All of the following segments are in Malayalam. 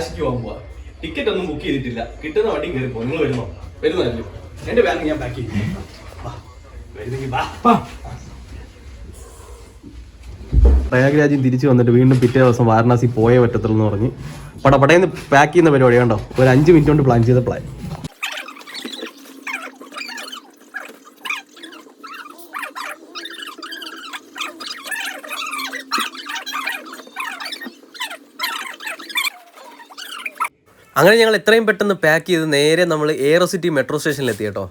കാശിക്ക് പോകാൻ പോവാ. ടിക്കറ്റ് ഒന്നും ബുക്ക് ചെയ്തിട്ടില്ല. കിട്ടുന്ന വണ്ടി കയറി പോകും നിങ്ങൾ വരുമോ വരുന്നതല്ലോ എന്റെ ബാഗ് ഞാൻ പാക്ക് ചെയ്യും. തിരിച്ചു വന്നിട്ട് വീണ്ടും പിറ്റേ ദിവസം വാരണാസി പോയേ പറ്റത്തുള്ളൂ എന്ന് പറഞ്ഞ്. പടപടയെന്ന് പാക്ക് ചെയ്യുന്ന പരിപാടി കണ്ടോ? ഒരു അഞ്ച് മിനിറ്റ് കൊണ്ട് പ്ലാൻ ചെയ്ത പ്ലാൻ അങ്ങനെ ഞങ്ങൾ എത്രയും പെട്ടെന്ന് പാക്ക് ചെയ്ത് നേരെ നമ്മൾ എയറോ സിറ്റി മെട്രോ സ്റ്റേഷനിൽ എത്തി കേട്ടോ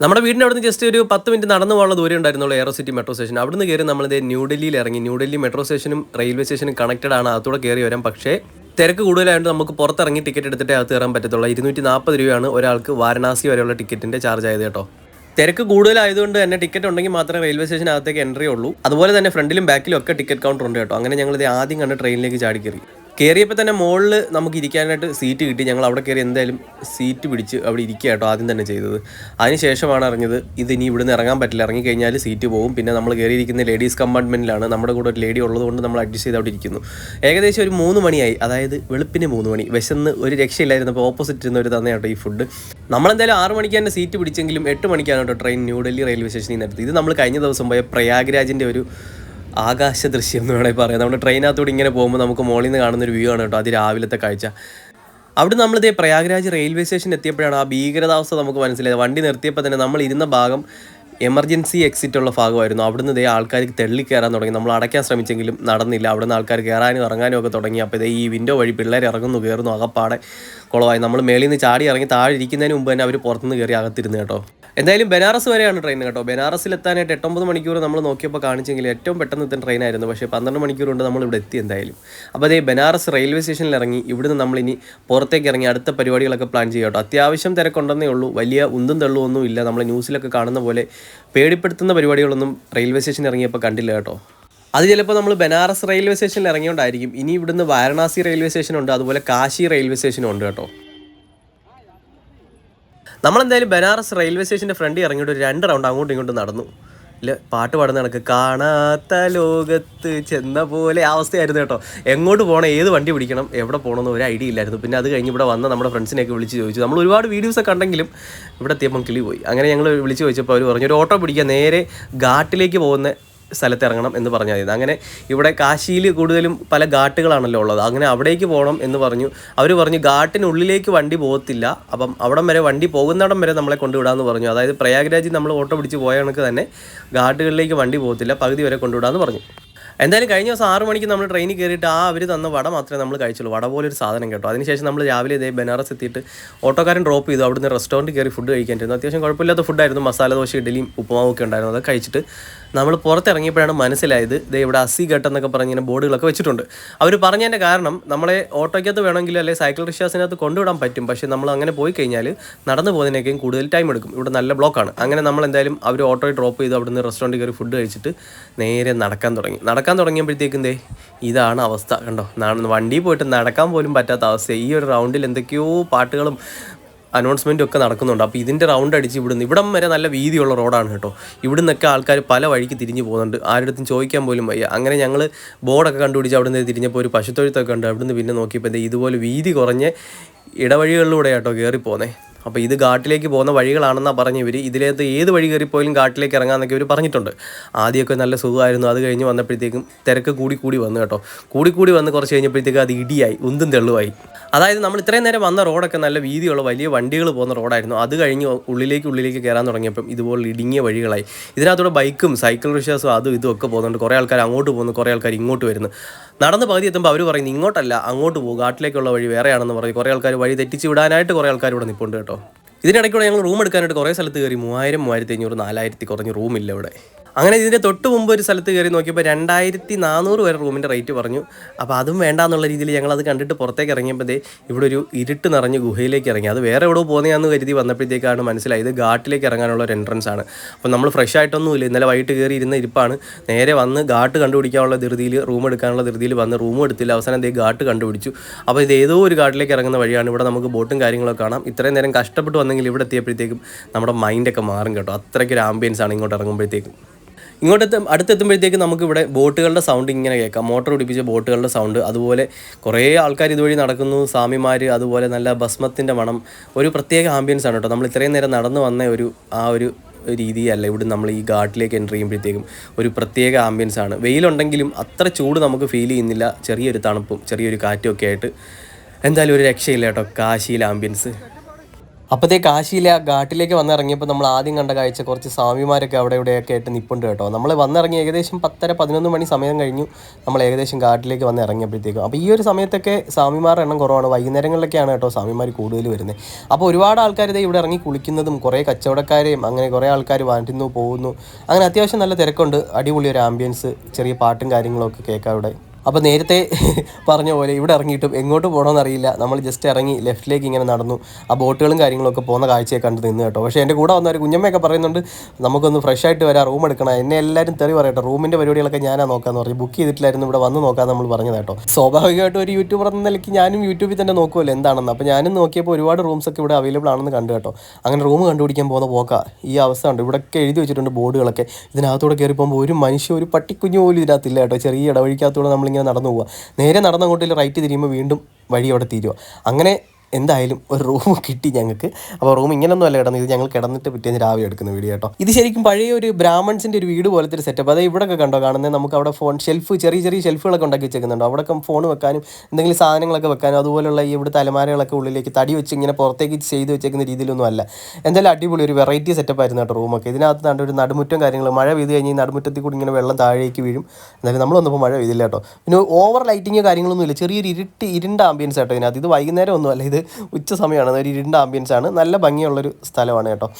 നമ്മുടെ വീടിന്റെ അവിടുന്ന് ജസ്റ്റ് ഒരു പത്ത് മിനിറ്റ് നടന്നു പോകാനുള്ള ദൂരം ഉണ്ടായിരുന്നുള്ളൂ എയറോ സിറ്റി മെട്രോ സ്റ്റേഷൻ അവിടുന്ന് കയറി നമ്മളിത് ന്യൂഡൽഹിയിൽ ഇറങ്ങി. ന്യൂഡൽഹി മെട്രോ സ്റ്റേഷനും റെയിൽവേ സ്റ്റേഷനും കണക്റ്റഡ് ആണ്. അതോടെ കയറി വരാം. പക്ഷേ തിരക്ക് കൂടുതലായതുകൊണ്ട് നമുക്ക് പുറത്തിറങ്ങി ടിക്കറ്റ് എടുത്തിട്ടേ അകത്ത് കയറാൻ പറ്റത്തുള്ളൂ. ഇരുന്നൂറ്റി നാൽപ്പത് രൂപയാണ് ഒരാൾക്ക് വാരണാസി വരെയുള്ള ടിക്കറ്റിന്റെ ചാർജ് ആയത് കേട്ടോ. തിരക്ക് കൂടുതലായതുകൊണ്ട് തന്നെ ടിക്കറ്റ് ഉണ്ടെങ്കിൽ മാത്രമേ റെയിൽവേ സ്റ്റേഷനകത്തേക്ക് എൻട്രി ഉള്ളൂ. അതുപോലെ തന്നെ ഫ്രണ്ടിലും ബാക്കിലും ഒക്കെ ടിക്കറ്റ് കൗണ്ടർ ഉണ്ട് കേട്ടോ. അങ്ങനെ ഞങ്ങൾ ആദ്യം കണ്ട് ട്രെയിനിലേക്ക് ചാടി കയറി കയറിയപ്പോൾ തന്നെ മുകളിൽ നമുക്ക് ഇരിക്കാനായിട്ട് സീറ്റ് കിട്ടി. ഞങ്ങൾ അവിടെ കയറി എന്തായാലും സീറ്റ് പിടിച്ച് അവിടെ ഇരിക്കുക കേട്ടോ ആദ്യം തന്നെ ചെയ്തത്. അതിനുശേഷമാണ് അറിഞ്ഞത് ഇത് ഇനി ഇവിടുന്ന് ഇറങ്ങാൻ പറ്റില്ല. ഇറങ്ങി കഴിഞ്ഞാൽ സീറ്റ് പോകും. പിന്നെ നമ്മൾ കയറിയിരിക്കുന്ന ലേഡീസ് കമ്പാർട്ട്മെന്റിലാണ് നമ്മുടെ കൂടെ ഒരു ലേഡി ഉള്ളതുകൊണ്ട് നമ്മൾ അഡ്ജസ്റ്റ് ചെയ്ത് അവിടെ ഇരിക്കുന്നു. ഏകദേശം ഒരു മൂന്ന് മണിയായി. അതായത് വെളുപ്പിന് മൂന്ന് മണി. വിശന്ന് ഒരു രക്ഷയില്ലായിരുന്നപ്പോൾ ഓപ്പോസിറ്റ് ഇരുന്ന ഒരു തന്നെ കേട്ടോ ഈ ഫുഡ് നമ്മളെന്തായാലും ആറ് മണിക്ക് തന്നെ സീറ്റ് പിടിച്ചെങ്കിലും എട്ട് മണിക്കാണ് കേട്ടോ ട്രെയിൻ ന്യൂഡൽഹി റെയിൽവേ സ്റ്റേഷനിൽ നിന്ന് ഇത് നമ്മൾ കഴിഞ്ഞ ദിവസം പോയ പ്രയാഗ്രാജിന്റെ ഒരു ആകാശ ദൃശ്യം എന്ന് വേണമെങ്കിൽ പറയാം. നമ്മുടെ ട്രെയിനകത്തൂടെ ഇങ്ങനെ പോകുമ്പോൾ നമുക്ക് മുകളിൽ നിന്ന് കാണുന്ന ഒരു വ്യൂ ആണ് കേട്ടോ അത് രാവിലത്തെ കാഴ്ച. അവിടെ നമ്മളിതേ പ്രയാഗ്രാജ് റെയിൽവേ സ്റ്റേഷൻ എത്തിയപ്പോഴാണ് ആ ഭീകരതാവസ്ഥ നമുക്ക് മനസ്സിലായത്. വണ്ടി നിർത്തിയപ്പോൾ തന്നെ നമ്മൾ ഇരുന്ന ഭാഗം എമർജൻസി എക്സിറ്റ് ഉള്ള ഭാഗമായിരുന്നു. അവിടുന്ന് ഇതേ ആൾക്കാർക്ക് തെള്ളി കയറാൻ തുടങ്ങി. നമ്മൾ അടയ്ക്കാൻ ശ്രമിച്ചെങ്കിലും നടന്നില്ല. അവിടുന്ന് ആൾക്കാർ കയറാനും ഇറങ്ങാനും ഒക്കെ തുടങ്ങി. അപ്പോൾ ഇതേ ഈ വിൻഡോ വഴി പിള്ളേർ ഇറങ്ങുന്നു കയറുന്നു അകപ്പാടെ കുളമായി. നമ്മൾ മേളിൽ നിന്ന് ചാടി ഇറങ്ങി താഴെ ഇരിക്കുന്നതിന് മുമ്പ് തന്നെ അവർ പുറത്തുനിന്ന് കയറി അകത്തിരുന്നു കേട്ടോ. എന്തായാലും ബനാറസ് വരെയാണ് ട്രെയിൻ കേട്ടോ. ബനാറസിൽ എത്താനായിട്ട് എട്ടൊമ്പത് മണിക്കൂർ നമ്മൾ നോക്കിയപ്പോൾ കാണിച്ചെങ്കിൽ ഏറ്റവും പെട്ടെന്ന് ഇത്തരം ട്രെയിൻ ആയിരുന്നു. പക്ഷേ പന്ത്രണ്ട് മണിക്കൂർ കൊണ്ട് നമ്മൾ ഇവിടെ എത്തി എന്തായാലും. അപ്പോൾ അതേ ബനാറസ് റെയിൽവേ സ്റ്റേഷനിൽ ഇറങ്ങി ഇവിടുന്ന് നമ്മളിനി പുറത്തേക്ക് ഇറങ്ങി അടുത്ത പരിപാടികളൊക്കെ പ്ലാൻ ചെയ്യാം കേട്ടോ. അത്യാവശ്യം തിരക്കുണ്ടെന്നേ ഉള്ളൂ. വലിയ ഉന്തും തള്ളും ഒന്നും ഇല്ല. നമ്മൾ ന്യൂസിലൊക്കെ കാണുന്ന പോലെ പേടിപ്പെടുത്തുന്ന പരിപാടികളൊന്നും റെയിൽവേ സ്റ്റേഷനിൽ ഇറങ്ങിയപ്പോൾ കണ്ടില്ല കേട്ടോ. അത് ചിലപ്പോൾ നമ്മൾ ബനാറസ് റെയിൽവേ സ്റ്റേഷനിൽ ഇറങ്ങിയോണ്ടായിരിക്കും. ഇനി ഇവിടുന്ന് വാരണാസി റെയിൽവേ സ്റ്റേഷൻ ഉണ്ട് അതുപോലെ കാശി റെയിൽവേ സ്റ്റേഷനും ഉണ്ട് കേട്ടോ. നമ്മളെന്തായാലും ബനാറസ് റെയിൽവേ സ്റ്റേഷന്റെ ഫ്രണ്ടിൽ ഇറങ്ങിയിട്ട് ഒരു രണ്ട് റൗണ്ട് അങ്ങോട്ടും ഇങ്ങോട്ടും നടന്നു. ഇല്ല പാട്ട് പാടുന്ന കണക്ക് കാണാത്ത ലോകത്ത് ചെന്ന പോലെ അവസ്ഥയായിരുന്നു കേട്ടോ. എങ്ങോട്ട് പോകണം ഏത് വണ്ടി പിടിക്കണം എവിടെ പോകണമെന്ന് ഒരു ഐഡിയ ഇല്ലായിരുന്നു. പിന്നെ അത് കഴിഞ്ഞ് ഇവിടെ വന്ന നമ്മുടെ ഫ്രണ്ട്സിനെയൊക്കെ വിളിച്ച് ചോദിച്ചു. നമ്മൾ ഒരുപാട് വീഡിയോസൊക്കെ ഉണ്ടെങ്കിലും ഇവിടെ എത്തിയപ്പം കിളി പോയി അങ്ങനെ ഞങ്ങൾ വിളിച്ച് ചോദിച്ചപ്പോൾ അവർ പറഞ്ഞു ഒരു ഓട്ടോ പിടിക്കാൻ നേരെ ഘാട്ടിലേക്ക് പോകുന്ന സ്ഥലത്ത് ഇറങ്ങണം എന്ന് പറഞ്ഞാൽ മതി. അങ്ങനെ ഇവിടെ കാശിയിൽ കൂടുതലും പല ഘാട്ടുകളാണല്ലോ ഉള്ളത്. അങ്ങനെ അവിടേക്ക് പോകണം എന്ന് പറഞ്ഞു. അവർ പറഞ്ഞു ഘാട്ടിനുള്ളിലേക്ക് വണ്ടി പോകത്തില്ല. അപ്പം അവിടം വരെ വണ്ടി പോകുന്നിടം വരെ നമ്മളെ കൊണ്ടുവിടാമെന്ന് പറഞ്ഞു. അതായത് പ്രയാഗ്രാജിൽ നമ്മൾ ഓട്ടോ പിടിച്ച് പോയ കണക്ക് തന്നെ ഘാട്ടുകളിലേക്ക് വണ്ടി പോകത്തില്ല പകുതി വരെ കൊണ്ടുവിടാമെന്ന് പറഞ്ഞു. എന്തായാലും കഴിഞ്ഞ ദിവസം ആറ് മണിക്ക് നമ്മൾ ട്രെയിനിൽ കയറിയിട്ട് ആ അവർ തന്ന വട മാത്രമേ നമ്മൾ കഴിച്ചുള്ളൂ. വട പോലൊരു സാധനം കേട്ടോ. അതിനുശേഷം നമ്മൾ രാവിലെ ഇതേ ബനാറസ് എത്തിയിട്ട് ഓട്ടോക്കാരൻ ഡ്രോപ്പ് ചെയ്തു. അവിടുന്ന് റെസ്റ്റോറന്റ് കയറി ഫുഡ് കഴിക്കാനിരുന്നു. അത്യാവശ്യം കുഴപ്പമില്ലാത്ത ഫുഡായിരുന്നു മസാല ദോശ ഇഡലിയും ഉപ്പുമാവും ഒക്കെ ഉണ്ടായിരുന്നു. അത് കഴിച്ചിട്ട് നമ്മൾ പുറത്തിറങ്ങിയപ്പോഴാണ് മനസ്സിലായത്. ദേ ഇവിടെ അസി ഘട്ട് എന്നൊക്കെ പറഞ്ഞ് ഇങ്ങനെ ബോർഡുകളൊക്കെ വെച്ചിട്ടുണ്ട്. അവർ പറഞ്ഞതിന്റെ കാരണം നമ്മളെ ഓട്ടോയ്ക്കകത്ത് വേണമെങ്കിൽ അല്ലെങ്കിൽ സൈക്കിൾ റിക്ഷാസിനകത്ത് കൊണ്ടുവിടാൻ പറ്റും. പക്ഷേ നമ്മൾ അങ്ങനെ പോയി കഴിഞ്ഞാൽ നടന്നു പോകുന്നതിനേക്കും കൂടുതൽ ടൈം എടുക്കും. ഇവിടെ നല്ല ബ്ലോക്കാണ് അങ്ങനെ നമ്മൾ എന്തായാലും അവർ ഓട്ടോയിൽ ഡ്രോപ്പ് ചെയ്ത്. അവിടുന്ന് റെസ്റ്റോറന്റ് കയറി ഫുഡ് കഴിച്ചിട്ട് നേരെ നടക്കാൻ തുടങ്ങി. നടക്കാൻ തുടങ്ങിയപ്പോഴത്തേക്കും ദേ ഇതാണ് അവസ്ഥ. കണ്ടോ? വണ്ടി പോയിട്ട് നടക്കാൻ പോലും പറ്റാത്ത അവസ്ഥ. ഈ ഒരു റൗണ്ടിൽ എന്തൊക്കെയോ പാട്ടുകളും അനൗൺസ്മെന്റും ഒക്കെ നടക്കുന്നുണ്ട്. അപ്പോൾ ഇതിന്റെ റൗണ്ട് അടിച്ച് ഇവിടുന്ന് ഇവിടം വരെ നല്ല വീതിയുള്ള റോഡാണ് കേട്ടോ. ഇവിടുന്നൊക്കെ ആൾക്കാർ പല വഴിക്ക് തിരിഞ്ഞു പോകുന്നുണ്ട്. ആരുടെ ചോദിക്കാൻ പോലും വയ്യ. അങ്ങനെ ഞങ്ങൾ ബോർഡൊക്കെ കണ്ടുപിടിച്ച് അവിടുന്ന് തിരിഞ്ഞപ്പോൾ ഒരു പശുത്തൊഴുത്തൊക്കെ ഉണ്ട്. അവിടുന്ന് പിന്നെ നോക്കിയപ്പോൾ ഇതുപോലെ വീതി കുറഞ്ഞ് ഇടവഴികളിലൂടെ കേട്ടോ കയറി പോന്നേ അപ്പോൾ ഇത് ഘാട്ടിലേക്ക് പോകുന്ന വഴികളാണെന്നാണ് പറഞ്ഞ് ഇവർ ഇതിലേത് ഏത് വഴി കയറിപ്പോയാലും ഘാട്ടിലേക്ക് ഇറങ്ങാമെന്നൊക്കെ ഇവർ പറഞ്ഞിട്ടുണ്ട്. ആദ്യമൊക്കെ നല്ല സുഖമായിരുന്നു. അത് കഴിഞ്ഞ് വന്നപ്പോഴത്തേക്കും തിരക്ക് കൂടി കൂടി വന്നു കേട്ടോ. കൂടി കൂടി വന്ന് കുറച്ച് കഴിഞ്ഞപ്പോഴത്തേക്കും അത് ഇടിയായി. ഉന്തും തെള്ളുമായി. അതായത് നമ്മൾ ഇത്രയും നേരം വന്ന റോഡൊക്കെ നല്ല വീതിയുള്ള വലിയ വണ്ടികൾ പോകുന്ന റോഡായിരുന്നു. അത് കഴിഞ്ഞ് ഉള്ളിലേക്ക് ഉള്ളിലേക്ക് കയറാൻ തുടങ്ങിയപ്പം ഇതുപോലെ ഇടുങ്ങിയ വഴികളായി. ഇതിനകത്തൂടെ ബൈക്കും സൈക്കിൾ റിക്ഷാസും അതും ഇതും ഒക്കെ പോകുന്നുണ്ട്. കുറേ ആൾക്കാർ അങ്ങോട്ട് പോകുന്നു കുറേ ആൾക്കാർ ഇങ്ങോട്ട് വരുന്നു. നടന്ന് പകുതി എത്തുമ്പോൾ അവർ പറയുന്നു ഇങ്ങോട്ടല്ല അങ്ങോട്ട് പോകും കാട്ടിലേക്കുള്ള വഴി വേറെയാണെന്ന് പറയും കുറേ ആൾക്കാർ വഴി തെറ്റിച്ച് വിടാനായിട്ട് കുറേ ആൾക്കാർ ഇവിടെ നിൽപ്പുണ്ട് കേട്ടോ. ഇതിനിടയ്ക്കൂടെ ഞങ്ങൾ റൂം എടുക്കാനായിട്ട് കുറേ സ്ഥലത്ത് കയറി. മൂവായിരം മൂവായിരത്തി അഞ്ഞൂറ് നാലായിരത്തി കുറഞ്ഞ് റൂമില്ല ഇവിടെ. അങ്ങനെ ഇതിന്റെ തൊട്ട് മുമ്പ് ഒരു സ്ഥലത്ത് കയറി നോക്കിയപ്പോൾ രണ്ടായിരത്തി നാനൂറ് വരെ റൂമിന്റെ റേറ്റ് പറഞ്ഞു. അപ്പോൾ അതും വേണ്ട എന്നുള്ള രീതിയിൽ ഞങ്ങൾ അത് കണ്ടിട്ട് പുറത്തേക്ക് ഇറങ്ങിയപ്പോൾ ഇവിടെ ഒരു ഇരുട്ട് നിറഞ്ഞ് ഗുഹയിലേക്ക് ഇറങ്ങി. അത് വേറെ എവിടെ പോകുന്നതെന്ന് കരുതി വന്നപ്പോഴത്തേക്കാണ് മനസ്സിലായത് ഘാട്ടിലേക്ക് ഇറങ്ങാനുള്ള ഒരു എൻട്രൻസ് ആണ്. അപ്പോൾ നമ്മൾ ഫ്രഷ് ആയിട്ടൊന്നുമില്ല. ഇന്നലെ വൈകിട്ട് കയറി ഇരുന്ന ഇരിപ്പാണ്. നേരെ വന്ന് ഘാട്ട് കണ്ടുപിടിക്കാനുള്ള ധൃതിയിൽ റൂം എടുക്കാനുള്ള ധൃതിയിൽ വന്ന് റൂം എടുത്തില്ല. അവസാനം എന്തെങ്കിലും ഘാട്ട് കണ്ടുപിടിച്ചു. അപ്പോൾ ഇത് ഏതോ ഒരു ഘാട്ടിലേക്ക് ഇറങ്ങുന്ന വഴിയാണ്. ഇവിടെ നമുക്ക് ബോട്ടും കാര്യങ്ങളൊക്കെ കാണാം. ഇത്രയും നേരം കഷ്ടപ്പെട്ട് വന്നെങ്കിൽ ഇവിടെ എത്തിയപ്പോഴത്തേക്കും നമ്മുടെ മൈൻഡൊക്കെ മാറും കേട്ടോ. അത്രയ്ക്ക് ഒരു ആംബിയൻസ് ആണ് ഇങ്ങോട്ട് ഇറങ്ങുമ്പോഴത്തേക്കും. ഇങ്ങോട്ട് അടുത്തെത്തുമ്പോഴത്തേക്ക് നമുക്ക് ഇവിടെ ബോട്ടുകളുടെ സൗണ്ട് ഇങ്ങനെ കേൾക്കാം. മോട്ടോർ പിടിപ്പിച്ച ബോട്ടുകളുടെ സൗണ്ട് അതുപോലെ കുറേ ആൾക്കാർ ഇതുവഴി നടക്കുന്നു. സ്വാമിമാർ അതുപോലെ നല്ല ഭസ്മത്തിന്റെ മണം. ഒരു പ്രത്യേക ആംബിയൻസ് ആണ് കേട്ടോ. നമ്മൾ ഇത്രയും നേരം നടന്നു വന്ന ഒരു ആ ഒരു രീതിയല്ല. ഇവിടെ നമ്മൾ ഈ ഘാട്ടിലേക്ക് എന്റർ ചെയ്യുമ്പോഴത്തേക്കും ഒരു പ്രത്യേക ആംബിയൻസ് ആണ്. വെയിലുണ്ടെങ്കിലും അത്ര ചൂട് നമുക്ക് ഫീൽ ചെയ്യുന്നില്ല. ചെറിയൊരു തണുപ്പും ചെറിയൊരു കാറ്റും ഒക്കെ ആയിട്ട്. എന്തായാലും ഒരു രക്ഷയില്ല കേട്ടോ. കാശിയിലെ ആംബിയൻസ് അപ്പോഴത്തെ കാശിയിലെ ആ ഘാട്ടിലേക്ക് വന്നിറങ്ങിയപ്പോൾ നമ്മൾ ആദ്യം കണ്ട കാഴ്ച കുറച്ച് സ്വാമിമാരൊക്കെ അവിടെ ഇവിടെയൊക്കെ ആയിട്ട് നിപ്പുണ്ട് കേട്ടോ. നമ്മൾ വന്നിറങ്ങി ഏകദേശം പത്തര പതിനൊന്ന് മണി സമയം കഴിഞ്ഞു നമ്മൾ ഏകദേശം ഘാട്ടിലേക്ക് വന്ന് ഇറങ്ങിയപ്പോഴത്തേക്കും. അപ്പോൾ ഈ ഒരു സമയത്തൊക്കെ സ്വാമിമാരുടെ എണ്ണം കുറവാണ്. വൈകുന്നേരങ്ങളിലൊക്കെയാണ് കേട്ടോ സ്വാമിമാർ കൂടുതൽ വരുന്നത്. അപ്പോൾ ഒരുപാട് ആൾക്കാർ ഇതേ ഇവിടെ ഇറങ്ങി കുളിക്കുന്നതും കുറേ കച്ചവടക്കാരെയും അങ്ങനെ കുറേ ആൾക്കാർ വരുന്നു പോകുന്നു. അങ്ങനെ അത്യാവശ്യം നല്ല തിരക്കുണ്ട്. അടിപൊളി ഒരു ആംബിയൻസ് ചെറിയ പാട്ടും കാര്യങ്ങളൊക്കെ കേൾക്കാം ഇവിടെ അപ്പോൾ നേരത്തെ പറഞ്ഞ പോലെ ഇവിടെ ഇറങ്ങിയിട്ടും എങ്ങോട്ട് പോകണമെന്ന് അറിയില്ല. നമ്മൾ ജസ്റ്റ് ഇറങ്ങി ലെഫ്റ്റിലേക്ക് ഇങ്ങനെ നടന്നു. ആ ബോട്ടുകളും കാര്യങ്ങളൊക്കെ പോകുന്ന കാഴ്ചയെ കണ്ട് നിന്ന് കേട്ടോ. പക്ഷേ എന്റെ കൂടെ വന്ന ഒരു കുഞ്ഞമ്മയൊക്കെ പറയുന്നുണ്ട് നമുക്കൊന്ന് ഫ്രഷ് ആയിട്ട് വരാം റൂം എടുക്കണം. എന്നെ എല്ലാവരും തെറി പറയട്ടെ റൂമിന്റെ പരിപാടികളൊക്കെ ഞാനാ നോക്കാന്ന് പറഞ്ഞു ബുക്ക് ചെയ്തിട്ടില്ലായിരുന്നു ഇവിടെ വന്ന് നോക്കാൻ നമ്മൾ പറഞ്ഞത് കേട്ടോ. സ്വാഭാവികമായിട്ടും ഒരു യൂട്യൂബർ എന്ന നിലയ്ക്ക് ഞാനും യൂട്യൂബിൽ തന്നെ നോക്കുമല്ലോ എന്താണെന്ന്. അപ്പോൾ ഞാനും നോക്കിയപ്പോൾ ഒരുപാട് റൂംസ് ഒക്കെ ഇവിടെ അവൈലബിൾ ആണെന്ന് കണ്ടു കേട്ടോ. അങ്ങനെ റൂം കണ്ടുപിടിക്കാൻ പോകുന്ന പോക്ക. ഈ അവസ്ഥ ഉണ്ട് ഇവിടെയൊക്കെ എഴുതി വെച്ചിട്ടുണ്ട് ബോർഡുകളൊക്കെ ഇതിനകത്തൂടെ കയറി പോകുമ്പോൾ ഒരു മനുഷ്യ ഒരു പട്ടിക്കുഞ്ഞു പോലും ഇതിനകത്തില്ല കേട്ടോ. ചെറിയ ഇടവഴിക്കകത്തൂടെ നമ്മളിങ്ങനെ നടന്നു പോവുക. നേരെ നടന്നങ്ങോട്ടിൽ റൈറ്റ് തിരിയുമ്പോൾ വീണ്ടും വഴി അവിടെ തീരുക. അങ്ങനെ എന്തായാലും ഒരു റൂം കിട്ടി ഞങ്ങൾക്ക്. അപ്പോൾ റൂം ഇങ്ങനൊന്നും അല്ല കിടന്നത് ഇത് ഞങ്ങൾ കിടന്നിട്ട് പിറ്റേന്ന് രാവിലെ എടുക്കുന്ന വീഡിയോ കേട്ടോ. ഇത് ശരിക്കും പഴയ ഒരു ബ്രാഹ്മൺസിന്റെ ഒരു വീട് പോലത്തെ ഒരു സെറ്റപ്പ് അതായത് ഇവിടെയൊക്കെ കണ്ടോ കാണുന്നത് നമുക്ക് അവിടെ ഫോൺ ഷെൽഫ് ചെറിയ ചെറിയ ഷെൽഫുകളൊക്കെ ഉണ്ടാക്കി വെച്ചേക്കുന്നുണ്ടോ. അവിടെയൊക്കെ ഫോൺ വെക്കാനും എന്തെങ്കിലും സാധനങ്ങളൊക്കെ വെക്കാനും അതുപോലുള്ള ഈ ഇവിടുത്തെ തലമാരകളൊക്കെ ഉള്ളിലേക്ക് തടി വെച്ച് ഇങ്ങനെ പുറത്തേക്ക് ചെയ്ത് വെച്ചേക്കുന്ന രീതിയിലൊന്നും അല്ല. എന്തായാലും അടിപൊളി ഒരു വെറൈറ്റി സെറ്റപ്പ് ആയിരുന്നു കേട്ടോ റൂമൊക്കെ ഇതിനകത്ത് കണ്ട ഒരു നടുമുറ്റം കാര്യങ്ങൾ. മഴ പെയ്ത് ഈ നടുമുറ്റത്തിൽ കൂടി ഇങ്ങനെ വെള്ളം താഴേക്ക് വീഴും. എന്നാലും നമ്മൾ വന്നപ്പോൾ മഴ പെയ്തില്ല കേട്ടോ. പിന്നെ ഓവർ ലൈറ്റിങ് കാര്യങ്ങളൊന്നും ഇല്ല. ചെറിയൊരു ഇരുട്ട് ഇരുണ്ട ആംബിയൻസ് കേട്ടോ ഇതിനകത്ത്. ഇത് വൈകുന്നേരം ഒന്നും അല്ല ഇത് ഉച്ച സമയമാണ്. ഒരു ഇരുണ്ട ആംബിയൻസ് ആണ്. നല്ല ഭംഗിയുള്ളൊരു സ്ഥലമാണ് കേട്ടോ.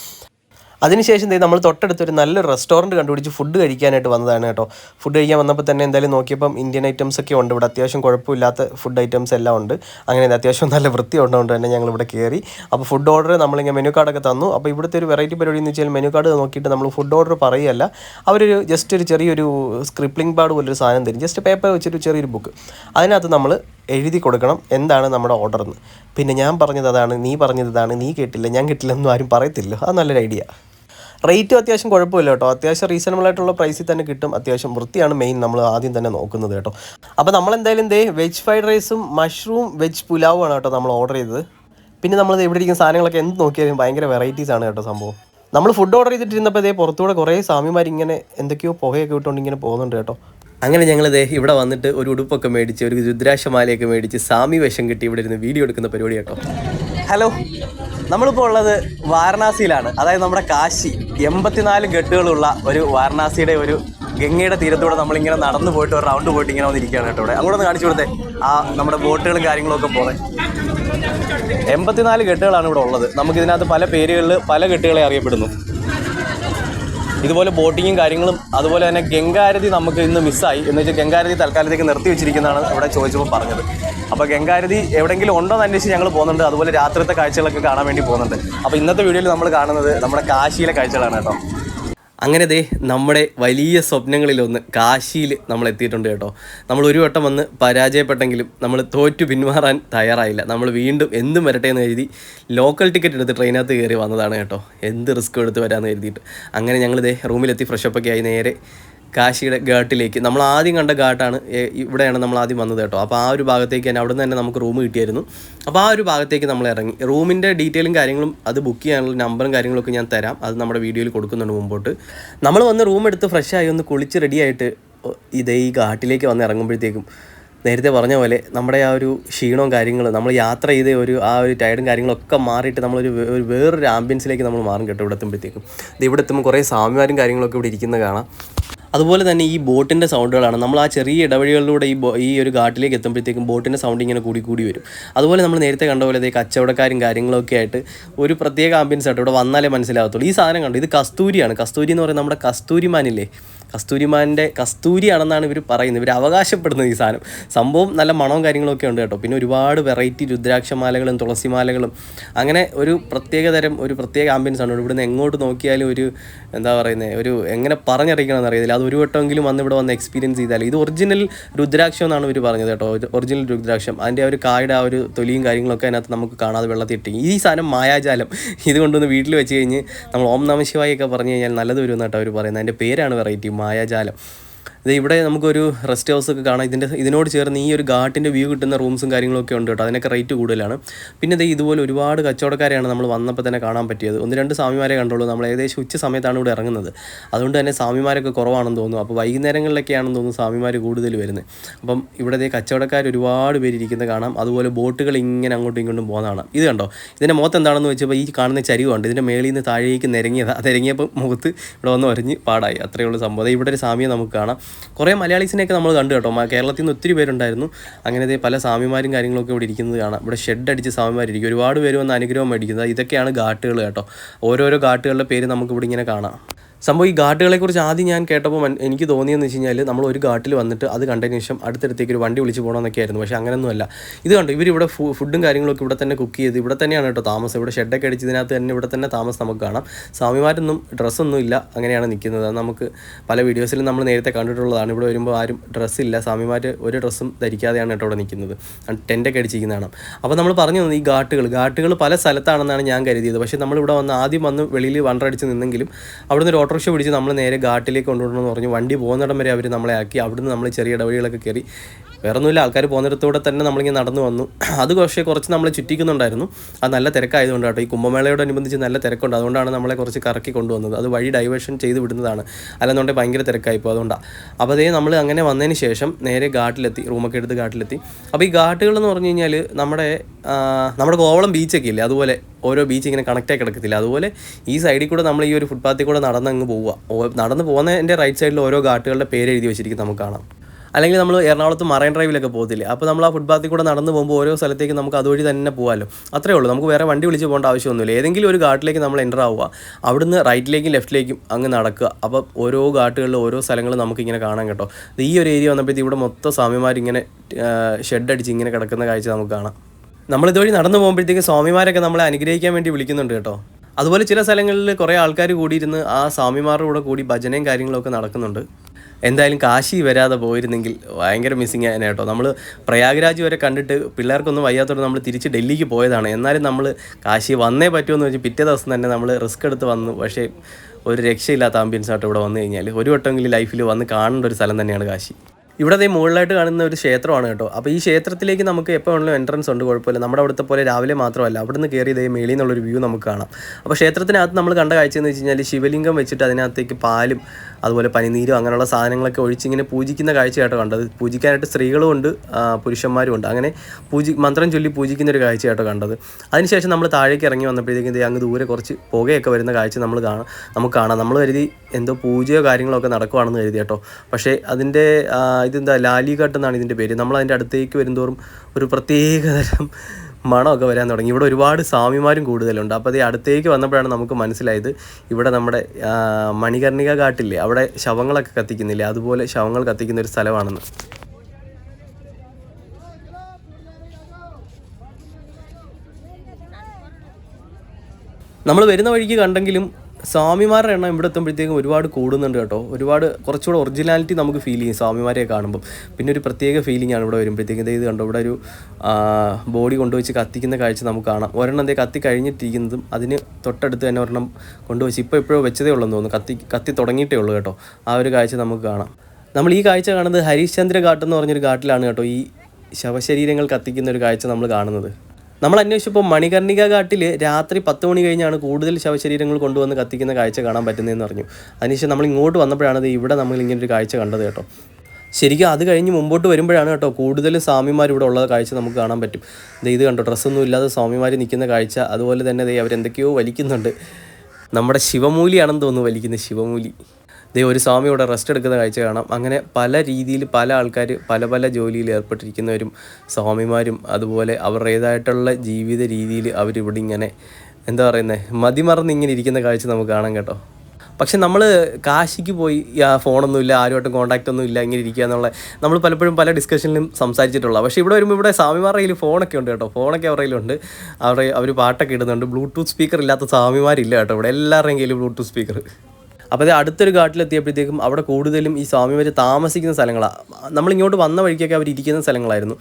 അതിനുശേഷം നമ്മൾ തൊട്ടടുത്തൊരു നല്ലൊരു റെസ്റ്റോറന്റ് കണ്ടുപിടിച്ച് ഫുഡ് കഴിക്കാനായിട്ട് വന്നതാണ് കേട്ടോ. ഫുഡ് കഴിക്കാൻ വന്നപ്പോൾ തന്നെ എന്തായാലും നോക്കിയപ്പം ഇന്ത്യൻ ഐറ്റംസ് ഒക്കെ ഉണ്ട്. ഇവിടെ അത്യാവശ്യം കുഴപ്പമില്ലാത്ത ഫുഡ് ഐറ്റംസ് എല്ലാം ഉണ്ട്. അങ്ങനെ അത്യാവശ്യം നല്ല വൃത്തി ഉള്ളതുകൊണ്ട് തന്നെ ഞങ്ങൾ ഇവിടെ കയറി. അപ്പോൾ ഫുഡ് ഓർഡർ നമ്മളിങ്ങനെ മെനു കാർഡൊക്കെ തന്നു. അപ്പോൾ ഇവിടുത്തെ ഒരു വെറൈറ്റി പരിപാടി എന്ന് വെച്ചാൽ മെനു കാർഡ് നോക്കിയിട്ട് നമ്മൾ ഫുഡ് ഓർഡർ പറയുകയല്ല. അവരൊരു ജസ്റ്റ് ഒരു ചെറിയൊരു സ്ക്രിപ്ലിംഗ് പാഡ് പോലൊരു സാധനം തരും. ജസ്റ്റ് പേപ്പർ വെച്ചൊരു ചെറിയൊരു ബുക്ക് അതിനകത്ത് നമ്മൾ എഴുതി കൊടുക്കണം എന്താണ് നമ്മുടെ ഓർഡർ എന്ന് പിന്നെ ഞാൻ പറഞ്ഞത് അതാണ് നീ പറഞ്ഞത് നീ കേട്ടില്ല ഞാൻ കേട്ടില്ല എന്നും ആരും പറയത്തില്ല. അത് നല്ലൊരു ഐഡിയ. റേറ്റും അത്യാവശ്യം കുഴപ്പമില്ല കേട്ടോ. അത്യാവശ്യം റീസണബിൾ ആയിട്ടുള്ള പ്രൈസിൽ തന്നെ കിട്ടും. അത്യാവശ്യം വൃത്തിയാണ് മെയിൻ നമ്മൾ ആദ്യം തന്നെ നോക്കുന്നത് കേട്ടോ. അപ്പോൾ നമ്മൾ എന്തായാലും ദേ വെജ് ഫ്രൈഡ് റൈസും മഷ്റൂം വെജ് പുലാവും ആണ് കേട്ടോ നമ്മൾ ഓർഡർ ചെയ്തത്. പിന്നെ നമ്മൾ ഇവിടെ ഇരിക്കുന്ന സാധനങ്ങളൊക്കെ എന്ത് നോക്കിയാലും ഭയങ്കര വെറൈറ്റീസ് ആണ് കേട്ടോ സംഭവം. നമ്മൾ ഫുഡ് ഓർഡർ ചെയ്തിട്ടിരുന്നപ്പോൾ ഇതേ പുറത്തുകൂടെ കുറേ സ്വാമിമാർ ഇങ്ങനെ എന്തൊക്കെയോ പുകയൊക്കെ വിട്ടുകൊണ്ട് ഇങ്ങനെ പോകുന്നുണ്ട് കേട്ടോ. അങ്ങനെ ഞങ്ങൾ ദേ ഇവിടെ വന്നിട്ട് ഒരു ഉടുപ്പൊക്കെ മേടിച്ച് ഒരു രുദ്രാക്ഷമാലയൊക്കെ മേടിച്ച് സാമി വേഷം കിട്ടി ഇവിടെ ഇരുന്ന് വീഡിയോ എടുക്കുന്ന പരിപാടി കേട്ടോ. ഹലോ നമ്മളിപ്പോൾ ഉള്ളത് വാരണാസിയിലാണ്. അതായത് നമ്മുടെ കാശി. എൺപത്തിനാല് ഗട്ടുകളുള്ള ഒരു വാരണാസിയുടെ ഒരു ഗംഗയുടെ തീരത്തൂടെ നമ്മളിങ്ങനെ നടന്നു പോയിട്ട് ഒരു റൗണ്ട് പോയിട്ട് ഇങ്ങനെ വന്നിരിക്കുകയാണ് കേട്ടോ ഇവിടെ. അങ്ങോട്ട് ഒന്ന് കാണിച്ചു കൊടുത്തേ. ആ നമ്മുടെ ബോട്ടുകളും കാര്യങ്ങളൊക്കെ പോകുന്നത് എൺപത്തിനാല് ഗട്ടുകളാണ് ഇവിടെ ഉള്ളത്. നമുക്കിതിനകത്ത് പല പേരുകളിൽ പല ഗട്ടുകളെ അറിയപ്പെടുന്നു. ഇതുപോലെ ബോട്ടിങ്ങും കാര്യങ്ങളും അതുപോലെ തന്നെ ഗംഗാരതി നമുക്ക് ഇന്ന് മിസ്സായി എന്ന് വെച്ചാൽ ഗംഗാരതി തൽക്കാലത്തേക്ക് നിർത്തി വെച്ചിരിക്കുന്നതാണ് ഇവിടെ ചോദിച്ചപ്പോൾ പറഞ്ഞത്. അപ്പോൾ ഗംഗാരതി എവിടെയെങ്കിലും ഉണ്ടോ എന്ന് അന്വേഷിച്ച് ഞങ്ങൾ പോകുന്നുണ്ട്. അതുപോലെ രാത്രിത്തെ കാഴ്ചകളൊക്കെ കാണാൻ വേണ്ടി പോകുന്നുണ്ട്. അപ്പോൾ ഇന്നത്തെ വീഡിയോയിൽ നമ്മൾ കാണുന്നത് നമ്മുടെ കാശിയിലെ കാഴ്ചകളാണ് കേട്ടോ. അങ്ങനെ ദേ നമ്മുടെ വലിയ സ്വപ്നങ്ങളിലൊന്ന് കാശിയിൽ നമ്മൾ എത്തിയിട്ടുണ്ട് കേട്ടോ. നമ്മൾ ഒരു വട്ടം വന്ന് പരാജയപ്പെട്ടെങ്കിലും നമ്മൾ തോറ്റു പിന്മാറാൻ തയ്യാറായില്ല. നമ്മൾ വീണ്ടും എന്തും വരട്ടെ എന്ന് കരുതി ലോക്കൽ ടിക്കറ്റ് എടുത്ത് ട്രെയിനകത്ത് കയറി വന്നതാണ് കേട്ടോ. എന്ത് റിസ്ക് എടുത്ത് വരാമെന്ന് കരുതിയിട്ട്. അങ്ങനെ ഞങ്ങൾ ദേ റൂമിലെത്തി ഫ്രഷപ്പൊക്കെ ആയി നേരെ കാശിയുടെ ഘാട്ടിലേക്ക്. നമ്മൾ ആദ്യം കണ്ട ഘാട്ടാണ് ഇവിടെയാണ് നമ്മൾ ആദ്യം വന്നത് കേട്ടോ. അപ്പോൾ ആ ഒരു ഭാഗത്തേക്ക് തന്നെ അവിടെ നിന്ന് തന്നെ നമുക്ക് റൂം കിട്ടിയായിരുന്നു. അപ്പോൾ ആ ഒരു ഭാഗത്തേക്ക് നമ്മൾ ഇറങ്ങി. റൂമിന്റെ ഡീറ്റെയിലും കാര്യങ്ങളും അത് ബുക്ക് ചെയ്യാനുള്ള നമ്പറും കാര്യങ്ങളൊക്കെ ഞാൻ തരാം. അത് നമ്മുടെ വീഡിയോയിൽ കൊടുക്കുന്നുണ്ട് മുമ്പോട്ട്. നമ്മൾ വന്ന് റൂം എടുത്ത് ഫ്രഷ് ആയി ഒന്ന് കുളിച്ച് റെഡിയായിട്ട് ഇതേ ഈ ഘാട്ടിലേക്ക് വന്ന് ഇറങ്ങുമ്പോഴത്തേക്കും നേരത്തെ പറഞ്ഞ പോലെ നമ്മുടെ ആ ഒരു ക്ഷീണവും കാര്യങ്ങളും നമ്മൾ യാത്ര ചെയ്ത ഒരു ആ ഒരു ടയർഡും കാര്യങ്ങളൊക്കെ മാറിയിട്ട് നമ്മളൊരു ഒരു വേറൊരു ആംബിയൻസിലേക്ക് നമ്മൾ മാറും കേട്ടോ ഇവിടെ എത്തുമ്പോഴത്തേക്കും. ഇത് ഇവിടെ എത്തുമ്പോൾ കുറേ സ്വാമിമാരും കാര്യങ്ങളൊക്കെ ഇവിടെ ഇരിക്കുന്നത് കാണാം. അതുപോലെ തന്നെ ഈ ബോട്ടിന്റെ സൗണ്ടുകളാണ്. നമ്മൾ ആ ചെറിയ ഇടവഴികളിലൂടെ ഈ ഈ ഒരു ഘാട്ടിലേക്ക് എത്തുമ്പോഴത്തേക്കും ബോട്ടിന്റെ സൗണ്ട് ഇങ്ങനെ കൂടി കൂടി വരും. അതുപോലെ നമ്മൾ നേരത്തെ കണ്ട പോലെ കച്ചവടക്കാരും കാര്യങ്ങളൊക്കെ ആയിട്ട് ഒരു പ്രത്യേക ആംബിയൻസ് ആയിട്ട് ഇവിടെ വന്നാലേ മനസ്സിലാകത്തുള്ളൂ. ഈ സാധനം കണ്ടു? ഇത് കസ്തൂരിയാണ്. കസ്തൂരി എന്ന് പറയുന്നത് നമ്മുടെ കസ്തൂരിമാനില്ലേ? കസ്തൂരിമാന്റെ കസ്തൂരിയാണെന്നാണ് ഇവർ പറയുന്നത്. ഇവർ അവകാശപ്പെടുന്നത് ഈ സാധനം. സംഭവം നല്ല മണവും കാര്യങ്ങളൊക്കെ ഉണ്ട് കേട്ടോ. പിന്നെ ഒരുപാട് വെറൈറ്റി രുദ്രാക്ഷമാലകളും തുളസിമാലകളും. അങ്ങനെ ഒരു പ്രത്യേകതരം ഒരു പ്രത്യേക ആംബിയൻസ് ആണ്. ഇവിടുന്ന് എങ്ങോട്ട് നോക്കിയാലും ഒരു എന്താ പറയുന്നത് ഒരു എങ്ങനെ പറഞ്ഞറിയിക്കണമെന്ന് അറിയത്തില്ല. അത് ഒരു വട്ടമെങ്കിലും വന്ന് ഇവിടെ വന്ന് എക്സ്പീരിയൻസ് ചെയ്താലും. ഇത് ഒറിജിനൽ രുദ്രാക്ഷം എന്നാണ് ഇവർ പറഞ്ഞത് കേട്ടോ. ഒറിജിനൽ രുദ്രാക്ഷം. അതിന്റെ ആ ഒരു കായുടെ ആ ഒരു തൊലിയും കാര്യങ്ങളൊക്കെ അതിനകത്ത് നമുക്ക് കാണാതെ വെള്ളത്തിൽ ഇട്ടി ഈ സാധനം മായാജാലം. ഇത് കൊണ്ടുവന്ന് വീട്ടിൽ വെച്ച് കഴിഞ്ഞ് നമ്മൾ ഓം നമ ശിവായൊക്കെ പറഞ്ഞു കഴിഞ്ഞാൽ നല്ലത് വരും കേട്ടോ അവർ പറയുന്നത്. അതിന്റെ പേരാണ് വെറൈറ്റി. മായാജാലം. ഇത് ഇവിടെ നമുക്കൊരു റെസ്റ്റ് ഹൗസ് ഒക്കെ കാണാം. ഇതിന്റെ ഇതിനോട് ചേർന്ന് ഈ ഒരു ഘാട്ടിന്റെ വ്യൂ കിട്ടുന്ന റൂംസും കാര്യങ്ങളൊക്കെ ഉണ്ട് കേട്ടോ. അതിനൊക്കെ റേറ്റ് കൂടുതലാണ്. പിന്നെ ഇത് ഇതുപോലെ ഒരുപാട് കച്ചവടക്കാരെയാണ് നമ്മൾ വന്നപ്പോൾ തന്നെ കാണാൻ പറ്റിയത്. ഒന്ന് രണ്ട് സ്വാമിമാരെ കണ്ടുള്ളൂ. നമ്മൾ ഏകദേശം ഉച്ച സമയത്താണ് ഇവിടെ ഇറങ്ങുന്നത്. അതുകൊണ്ട് തന്നെ സ്വാമിമാരൊക്കെ കുറവാണെന്ന് തോന്നുന്നു. അപ്പോൾ വൈകുന്നേരങ്ങളിലൊക്കെയാണെന്ന് തോന്നുന്നു സ്വാമിമാർ കൂടുതൽ വരുന്നത്. അപ്പം ഇവിടെ ദേ കച്ചവടക്കാർ ഒരുപാട് പേര് ഇരിക്കുന്നത് കാണാം. അതുപോലെ ബോട്ടുകൾ ഇങ്ങനെ അങ്ങോട്ടും ഇങ്ങോട്ടും പോകുന്നതാണ്. ഇത് കണ്ടോ? ഇതിന്റെ മുഖത്ത് എന്താണെന്ന് വെച്ചപ്പോൾ ഈ കാണുന്ന ചരിവുണ്ട് ഇതിന്റെ മേളിൽ നിന്ന് താഴേക്ക് നിരങ്ങിയത്. അത് ഇറങ്ങിയപ്പോൾ മുഖത്ത് ഇവിടെ വന്ന് ഒരഞ്ഞ് പാടായി. അത്രയുള്ള സംഭവം. ഇവിടെ ഒരു സ്വാമിയെ നമുക്ക് കാണാം. കുറേ മലയാളീസിനെയൊക്കെ നമ്മൾ കണ്ടു കേട്ടോ. കേരളത്തിൽ നിന്ന് ഒത്തിരി പേരുണ്ടായിരുന്നു. അങ്ങനെ ദേ പല സ്വാമിമാരും കാര്യങ്ങളൊക്കെ ഇവിടെ ഇരിക്കുന്നത് കാണാം. ഇവിടെ ഷെഡ് അടിച്ച് സ്വാമിമാരിരിക്കും. ഒരുപാട് പേര് വന്ന് അനുഗ്രഹം മേടിക്കുന്നത്. ഇതൊക്കെയാണ് ഘാട്ടുകൾ കേട്ടോ. ഓരോരോ ഘാട്ടുകളുടെ പേര് നമുക്കിവിടെ ഇങ്ങനെ കാണാം. സംഭവം ഈ ഘാട്ടുകളെക്കുറിച്ച് ആദ്യം ഞാൻ കേട്ടപ്പോൾ എനിക്ക് തോന്നിയെന്ന് വെച്ച് കഴിഞ്ഞാൽ നമ്മൾ ഒരു ഘാട്ടിൽ വന്നിട്ട് അത് കണ്ടതിന് ശേഷം അടുത്തടുത്തേക്ക് ഒരു വണ്ടി വിളിച്ച് പോകണമെന്നൊക്കെ ആയിരുന്നു. പക്ഷേ അങ്ങനെയൊന്നുമല്ല. ഇത് കണ്ടു? ഇവരിവിടെ ഫുഡും കാര്യങ്ങളൊക്കെ ഇവിടെ തന്നെ കുക്ക് ചെയ്ത് ഇവിടെ തന്നെയാണ് കേട്ടോ താമസം. ഇവിടെ ഷെഡൊക്കെ അടിച്ചതിനകത്ത് തന്നെ ഇവിടെ തന്നെ താമസം നമുക്ക് കാണാം. സ്വാമിമാരൊന്നും ഡ്രസ്സൊന്നും ഇല്ല. അങ്ങനെയാണ് നിൽക്കുന്നത് നമുക്ക് പല വീഡിയോസിലും നമ്മൾ നേരത്തെ കണ്ടിട്ടുള്ളതാണ്. ഇവിടെ വരുമ്പോൾ ആരും ഡ്രസ്സില്ല സ്വാമിമാർ ഒരു ഡ്രസ്സും ധരിക്കാതെയാണ് കേട്ടോ ഇവിടെ നിൽക്കുന്നത് ടെന്റൊക്കെ അടിച്ചിരിക്കുന്നതാണ് അപ്പോൾ നമ്മൾ പറഞ്ഞു തന്നു ഈ ഘാട്ടുകൾ ഘാട്ടുകൾ പല സ്ഥലത്താണെന്നാണ് ഞാൻ കരുതിയത്. പക്ഷേ നമ്മളിവിടെ വന്ന് ആദ്യം വന്ന് വെളിയിൽ വണ്ടടിച്ച് നിന്നെങ്കിലും അവിടുന്ന് ഒരു ഓട്ടോറിക്ഷ പിടിച്ച് നമ്മൾ നേരെ ഘാട്ടിലേക്ക് കൊണ്ടുവിടണമെന്ന് പറഞ്ഞു വണ്ടി പോകുന്നിടം വരെ അവർ നമ്മളെ ആക്കി. അവിടുന്ന് നമ്മൾ ചെറിയ ഇടവഴികളൊക്കെ കയറി വേറെ ഒന്നുമില്ല ആൾക്കാർ പോകുന്നിടത്തൂടെ തന്നെ നമ്മളിങ്ങനെ നടന്നു വന്നു. അത് പക്ഷേ കുറച്ച് നമ്മളെ ചുറ്റിക്കുന്നുണ്ടായിരുന്നു. അത് നല്ല തിരക്കായതുകൊണ്ട് കേട്ടോ ഈ കുംഭമേളയോടനുബന്ധിച്ച് നല്ല തിരക്കുണ്ട്. അതുകൊണ്ടാണ് നമ്മളെ കുറച്ച് കറക്കി കൊണ്ടുവന്നത്. അത് വഴി ഡൈവേർഷൻ ചെയ്ത് വിടുന്നതാണ്. അല്ലെന്നുണ്ടെങ്കിൽ ഭയങ്കര തിരക്കായിപ്പോൾ അതുകൊണ്ടാണ് അപ്പോൾ അതേ നമ്മൾ അങ്ങനെ വന്നതിന് ശേഷം നേരെ ഘാട്ടിലെത്തി റൂമൊക്കെ എടുത്ത് ഘാട്ടിലെത്തി. അപ്പോൾ ഈ ഘാട്ടുകൾ എന്ന് പറഞ്ഞു കഴിഞ്ഞാൽ നമ്മുടെ നമ്മുടെ കോവളം ബീച്ചൊക്കെ ഇല്ലേ? അതുപോലെ ഓരോ ബീച്ച് ഇങ്ങനെ കണക്റ്റായി കിടക്കത്തില്ല? അതുപോലെ ഈ സൈഡിൽ കൂടെ നമ്മൾ ഈ ഒരു ഫുട്പാത്തിൽ കൂടെ നടന്ന് അങ്ങ് പോവുക നടന്ന് പോകുന്നതിന്റെ റൈറ്റ് സൈഡിൽ ഓരോ ഘാട്ടുകളുടെ പേര് എഴുതി വെച്ചിരിക്കും നമുക്ക് കാണാം. അല്ലെങ്കിൽ നമ്മൾ എറണാകുളത്ത് മറൈൻ ഡ്രൈവിലൊക്കെ പോകത്തില്ലേ? അപ്പോൾ നമ്മൾ ആ ഫുട്പാത്തിൽ കൂടെ നടന്ന് പോകുമ്പോൾ ഓരോ സ്ഥലത്തേക്ക് നമുക്ക് അതുവഴി തന്നെ പോകാമല്ലോ. അത്രേ ഉള്ളൂ. നമുക്ക് വേറെ വണ്ടി വിളിച്ച് പോകേണ്ട ആവശ്യമൊന്നുമില്ല. ഏതെങ്കിലും ഒരു ഘാട്ടിലേക്ക് നമ്മൾ എന്റർ ആവുക. അവിടുന്ന് റൈറ്റിലേക്കും ലെഫ്റ്റിലേക്കും അങ്ങ് നടക്കുക. അപ്പോൾ ഓരോ ഘാട്ടുകളിലും ഓരോ സ്ഥലങ്ങളും നമുക്കിങ്ങനെ കാണാം കേട്ടോ. ഈ ഒരു ഏരിയ വന്നപ്പോഴത്തേക്ക് ഇവിടെ മൊത്തം സ്വാമിമാരിങ്ങനെ ഷെഡ് അടിച്ച് ഇങ്ങനെ കിടക്കുന്ന കാഴ്ച നമുക്ക് കാണാം. നമ്മൾ ഇതുവഴി നടന്നു പോകുമ്പോഴത്തേക്ക് സ്വാമിമാരൊക്കെ നമ്മളെ അനുഗ്രഹിക്കാൻ വേണ്ടി വിളിക്കുന്നുണ്ട് കേട്ടോ. അതുപോലെ ചില സ്ഥലങ്ങളിൽ കുറേ ആൾക്കാർ കൂടിയിരുന്ന് ആ സ്വാമിമാരുടെ കൂടി ഭജനയും കാര്യങ്ങളൊക്കെ നടക്കുന്നുണ്ട്. എന്തായാലും കാശി വരാതെ പോയിരുന്നെങ്കിൽ ഭയങ്കര മിസ്സിങ് ആയിരുന്നു കേട്ടോ. നമ്മൾ പ്രയാഗ്രാജ് വരെ കണ്ടിട്ട് പിള്ളേർക്കൊന്നും വയ്യാത്തോടെ നമ്മൾ തിരിച്ച് ഡൽഹിക്ക് പോയതാണ്. എന്നാലും നമ്മൾ കാശി വന്നേ പറ്റുമെന്ന് വെച്ച് പിറ്റേ ദിവസം തന്നെ നമ്മൾ റിസ്ക് എടുത്ത് വന്നു. പക്ഷേ ഒരു രക്ഷയില്ലാത്ത ആംബിയൻസ് ആയിട്ട് ഇവിടെ വന്നു കഴിഞ്ഞാൽ ഒരു വട്ടമെങ്കിലും ലൈഫിൽ വന്ന് കാണേണ്ട ഒരു സ്ഥലം തന്നെയാണ് കാശി. ഇവിടെ അതേ മുകളിലായിട്ട് കാണുന്ന ഒരു ക്ഷേത്രമാണ് കേട്ടോ. അപ്പോൾ ഈ ക്ഷേത്രത്തിലേക്ക് നമുക്ക് എപ്പോൾ വേണമെങ്കിലും എൻട്രൻസ് ഉണ്ട് കുഴപ്പമില്ല. നമ്മുടെ അവിടുത്തെ പോലെ രാവിലെ മാത്രമല്ല അവിടുന്ന് കയറി ഇതേ മേളിൽ നിന്നുള്ളൊരു വ്യൂ നമുക്ക് കാണാം. അപ്പോൾ ക്ഷേത്രത്തിനകത്ത് നമ്മൾ കണ്ട കാഴ്ച എന്ന് വെച്ച് കഴിഞ്ഞാൽ ശിവലിംഗം വെച്ചിട്ട് അതിനകത്തേക്ക് പാലും അതുപോലെ പനിനീരും അങ്ങനെയുള്ള സാധനങ്ങളൊക്കെ ഒഴിച്ചിങ്ങനെ പൂജിക്കുന്ന കാഴ്ചയായിട്ടോ കണ്ടത്. പൂജിക്കാനായിട്ട് സ്ത്രീകളും ഉണ്ട് പുരുഷന്മാരും ഉണ്ട്. അങ്ങനെ പൂജി മന്ത്രം ചൊല്ലി പൂജിക്കുന്ന ഒരു കാഴ്ചയായിട്ടോ കണ്ടത്. അതിനുശേഷം നമ്മൾ താഴേക്ക് ഇറങ്ങി വന്നപ്പോഴത്തേക്കും ദേ അങ്ങ് ദൂരെ കുറച്ച് പുകയൊക്കെ വരുന്ന കാഴ്ച നമ്മൾ കാണാം നമുക്ക് കാണാം. നമ്മൾ കരുതി എന്തോ പൂജയോ കാര്യങ്ങളോ ഒക്കെ നടക്കുവാണെന്ന് കരുതി കേട്ടോ. പക്ഷേ അതിന്റെ ഇതെന്താ ലാലിഘട്ട് എന്നാണ് ഇതിന്റെ പേര്. നമ്മൾ അതിന്റെ അടുത്തേക്ക് വരുന്തോറും ഒരു പ്രത്യേക തരം മണമൊക്കെ വരാൻ തുടങ്ങി. ഇവിടെ ഒരുപാട് സ്വാമിമാരും കൂടുതലുണ്ട്. അപ്പോൾ അത് അടുത്തേക്ക് വന്നപ്പോഴാണ് നമുക്ക് മനസ്സിലായത്. ഇവിടെ നമ്മുടെ മണികർണിക ഘാട്ടില്ലേ അവിടെ ശവങ്ങളൊക്കെ കത്തിക്കുന്നില്ലേ? അതുപോലെ ശവങ്ങൾ കത്തിക്കുന്ന ഒരു സ്ഥലമാണെന്ന്. നമ്മൾ വരുന്ന വഴിക്ക് കണ്ടെങ്കിലും സ്വാമിമാരുടെ എണ്ണം ഇവിടെ എത്തുമ്പോഴത്തേക്കും ഒരുപാട് കൂടുന്നുണ്ട് കേട്ടോ. ഒരുപാട് കുറച്ചുകൂടെ ഒറിജിനാലിറ്റി നമുക്ക് ഫീൽ ചെയ്യും സ്വാമിമാരെ കാണുമ്പോൾ പിന്നെ ഒരു പ്രത്യേക ഫീലിംഗ് ആണ് ഇവിടെ വരുമ്പോഴത്തേക്കും. ഇതേ ഇത് കണ്ടോ ഇവിടെ ഒരു ബോഡി കൊണ്ടുവച്ച് കത്തിക്കുന്ന കാഴ്ച നമുക്ക് കാണാം. ഒരെണ്ണം എന്തേ കത്തി കഴിഞ്ഞിട്ടിരിക്കുന്നതും അതിന് തൊട്ടടുത്ത് തന്നെ ഒരെണ്ണം കൊണ്ടുവച്ച് ഇപ്പോൾ എപ്പോഴോ വെച്ചതേ ഉള്ളൂ എന്ന് തോന്നുന്നു. കത്തി കത്തി തുടങ്ങിയിട്ടേ ഉള്ളൂ കേട്ടോ. ആ ഒരു കാഴ്ച നമുക്ക് കാണാം. നമ്മൾ ഈ കാഴ്ച കാണുന്നത് ഹരീശ്ചന്ദ്ര ഘാട്ട് എന്ന് പറഞ്ഞൊരു ഘാട്ടിലാണ് കേട്ടോ ഈ ശവശരീരങ്ങൾ കത്തിക്കുന്ന ഒരു കാഴ്ച നമ്മൾ കാണുന്നത്. നമ്മൾ അന്വേഷിച്ചപ്പോൾ മണികർണിക ഘാട്ടിൽ രാത്രി പത്ത് മണി കഴിഞ്ഞാണ് കൂടുതൽ ശവശരീരങ്ങൾ കൊണ്ടുവന്ന് കത്തിക്കുന്ന കാഴ്ച കാണാൻ പറ്റുന്നതെന്ന് പറഞ്ഞു. അതിനുശേഷം നമ്മൾ ഇങ്ങോട്ട് വന്നപ്പോഴാണ് ഇവിടെ നമ്മൾ ഇങ്ങനെ ഒരു കാഴ്ച കണ്ടത് കേട്ടോ. ശരിക്കും അത് കഴിഞ്ഞ് മുമ്പോട്ട് വരുമ്പോഴാണ് കേട്ടോ കൂടുതൽ സ്വാമിമാർ ഇവിടെ ഉള്ള കാഴ്ച നമുക്ക് കാണാൻ പറ്റും. ഇത് കണ്ടോ ഡ്രസ്സൊന്നും ഇല്ലാതെ സ്വാമിമാർ നിൽക്കുന്ന കാഴ്ച. അതുപോലെ തന്നെ അവരെന്തൊക്കെയോ വലിക്കുന്നുണ്ട്. നമ്മുടെ ശിവമൂലിയാണെന്ന് തോന്നുന്നു വലിക്കുന്നത് ശിവമൂലി. ദേ ഒരു സ്വാമി ഇവിടെ റെസ്റ്റ് എടുക്കുന്ന കാഴ്ച കാണാം. അങ്ങനെ പല രീതിയിൽ പല ആൾക്കാർ പല പല ജോലിയിൽ ഏർപ്പെട്ടിരിക്കുന്നവരും സ്വാമിമാരും അതുപോലെ അവരുടേതായിട്ടുള്ള ജീവിത രീതിയിൽ അവരിവിടെ ഇങ്ങനെ എന്താ പറയുന്നത് മതിമറന്ന് ഇങ്ങനെ ഇരിക്കുന്ന കാഴ്ച നമുക്ക് കാണാം കേട്ടോ. പക്ഷെ നമ്മൾ കാശിക്ക് പോയി ആ, ഫോണൊന്നുമില്ല ആരുമായിട്ടും കോൺടാക്റ്റ് ഒന്നും ഇല്ല ഇങ്ങനെ ഇരിക്കുക എന്നുള്ള നമ്മൾ പലപ്പോഴും പല ഡിസ്കഷനിലും സംസാരിച്ചിട്ടുള്ള പക്ഷേ ഇവിടെ വരുമ്പോൾ ഇവിടെ സ്വാമിമാരുടെ കയ്യിൽ ഫോണൊക്കെ ഉണ്ട് കേട്ടോ. ഫോണൊക്കെ അവരുടെ കയ്യിലുണ്ട്. അവരുടെ അവർ പാട്ടൊക്കെ ഇടുന്നുണ്ട്. ബ്ലൂടൂത്ത് സ്പീക്കർ ഇല്ലാത്ത സ്വാമിമാരില്ല കേട്ടോ ഇവിടെ. എല്ലാവരുടെയും കയ്യിൽ ബ്ലൂടൂത്ത് സ്പീക്കർ അപ്പോൾ അത് അടുത്തൊരു ഘാട്ടിലെത്തിയപ്പോഴത്തേക്കും അവിടെ കൂടുതലും ഈ സ്വാമിമാർ താമസിക്കുന്ന സ്ഥലങ്ങളാണ് നമ്മളിങ്ങോട്ട് വന്ന വഴിക്കൊക്കെ അവർ ഇരിക്കുന്ന സ്ഥലങ്ങളായിരുന്നു.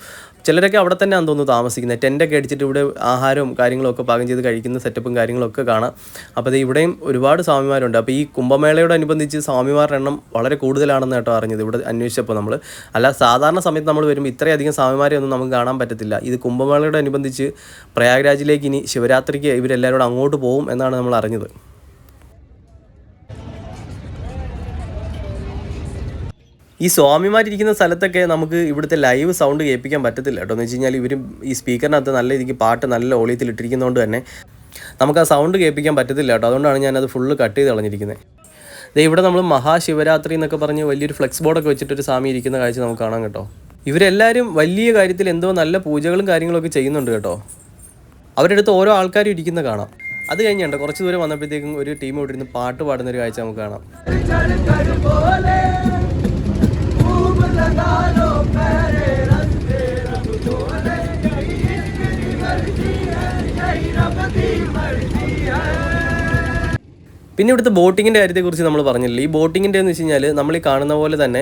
ചിലരൊക്കെ അവിടെ തന്നെയാണെന്ന് തോന്നുന്നു താമസിക്കുന്നത് ടെന്റൊക്കെ അടിച്ചിട്ട് ഇവിടെ ആഹാരവും കാര്യങ്ങളൊക്കെ പാകം ചെയ്ത് കഴിക്കുന്ന സെറ്റപ്പും കാര്യങ്ങളൊക്കെ കാണാം. അപ്പോൾ ഇവിടെയും ഒരുപാട് സ്വാമിമാരുണ്ട്. അപ്പോൾ ഈ കുംഭമേളയോടനുബന്ധിച്ച് സ്വാമിമാരുടെ എണ്ണം വളരെ കൂടുതലാണെന്ന് കേട്ടോ അറിഞ്ഞത് ഇവിടെ അന്വേഷിച്ചപ്പോൾ നമ്മൾ അല്ല സാധാരണ സമയത്ത് നമ്മൾ വരുമ്പോൾ ഇത്രയധികം സ്വാമിമാരെ ഒന്നും നമുക്ക് കാണാൻ പറ്റത്തില്ല. ഇത് കുംഭമേളയോടനുബന്ധിച്ച് പ്രയാഗ്രാജിലേക്ക് ഇനി ശിവരാത്രിക്ക് ഇവരെല്ലാവരും അങ്ങോട്ട് പോകും എന്നാണ് നമ്മൾ അറിഞ്ഞത്. ഈ സ്വാമിമാരിരിക്കുന്ന സ്ഥലത്തൊക്കെ നമുക്ക് ഇവിടുത്തെ ലൈവ് സൗണ്ട് കേൾപ്പിക്കാൻ പറ്റത്തില്ല കേട്ടോ. എന്ന് വെച്ച് കഴിഞ്ഞാൽ ഇവർ ഈ സ്പീക്കറിനകത്ത് നല്ല രീതിക്ക് പാട്ട് നല്ല ഓളിയത്തിൽ ഇട്ടിരിക്കുന്നതുകൊണ്ട് തന്നെ നമുക്ക് ആ സൗണ്ട് കേൾപ്പിക്കാൻ പറ്റത്തില്ല കേട്ടോ. അതുകൊണ്ടാണ് ഞാനത് ഫുള്ള് കട്ട് ചെയ്ത് കളഞ്ഞിരിക്കുന്നത് ദേ ഇവിടെ നമ്മൾ മഹാശിവരാത്രി എന്നൊക്കെ പറഞ്ഞ് വലിയൊരു ഫ്ലെക്സ് ബോർഡൊക്കെ വെച്ചിട്ടൊരു സ്വാമി ഇരിക്കുന്ന കാഴ്ച നമുക്ക് കാണാം കേട്ടോ. ഇവരെല്ലാവരും വലിയ കാര്യത്തിൽ എന്തോ നല്ല പൂജകളും കാര്യങ്ങളൊക്കെ ചെയ്യുന്നുണ്ട് കേട്ടോ. അവരുടെ അടുത്ത് ഓരോ ആൾക്കാരും ഇരിക്കുന്ന കാണാം. അത് കഴിഞ്ഞുണ്ട് കുറച്ച് ദൂരം വന്നപ്പോഴത്തേക്കും ഒരു ടീം ഇവിടെ ഇരുന്ന് പാട്ട് പാടുന്ന ഒരു കാഴ്ച നമുക്ക് കാണാം. പിന്നെ ഇവിടുത്തെ ബോട്ടിങ്ങിന്റെ കാര്യത്തെക്കുറിച്ച് നമ്മൾ പറഞ്ഞില്ല? ഈ ബോട്ടിങ്ങിന്റെ എന്ന് വെച്ച് കഴിഞ്ഞാൽ നമ്മൾ ഈ കാണുന്ന പോലെ തന്നെ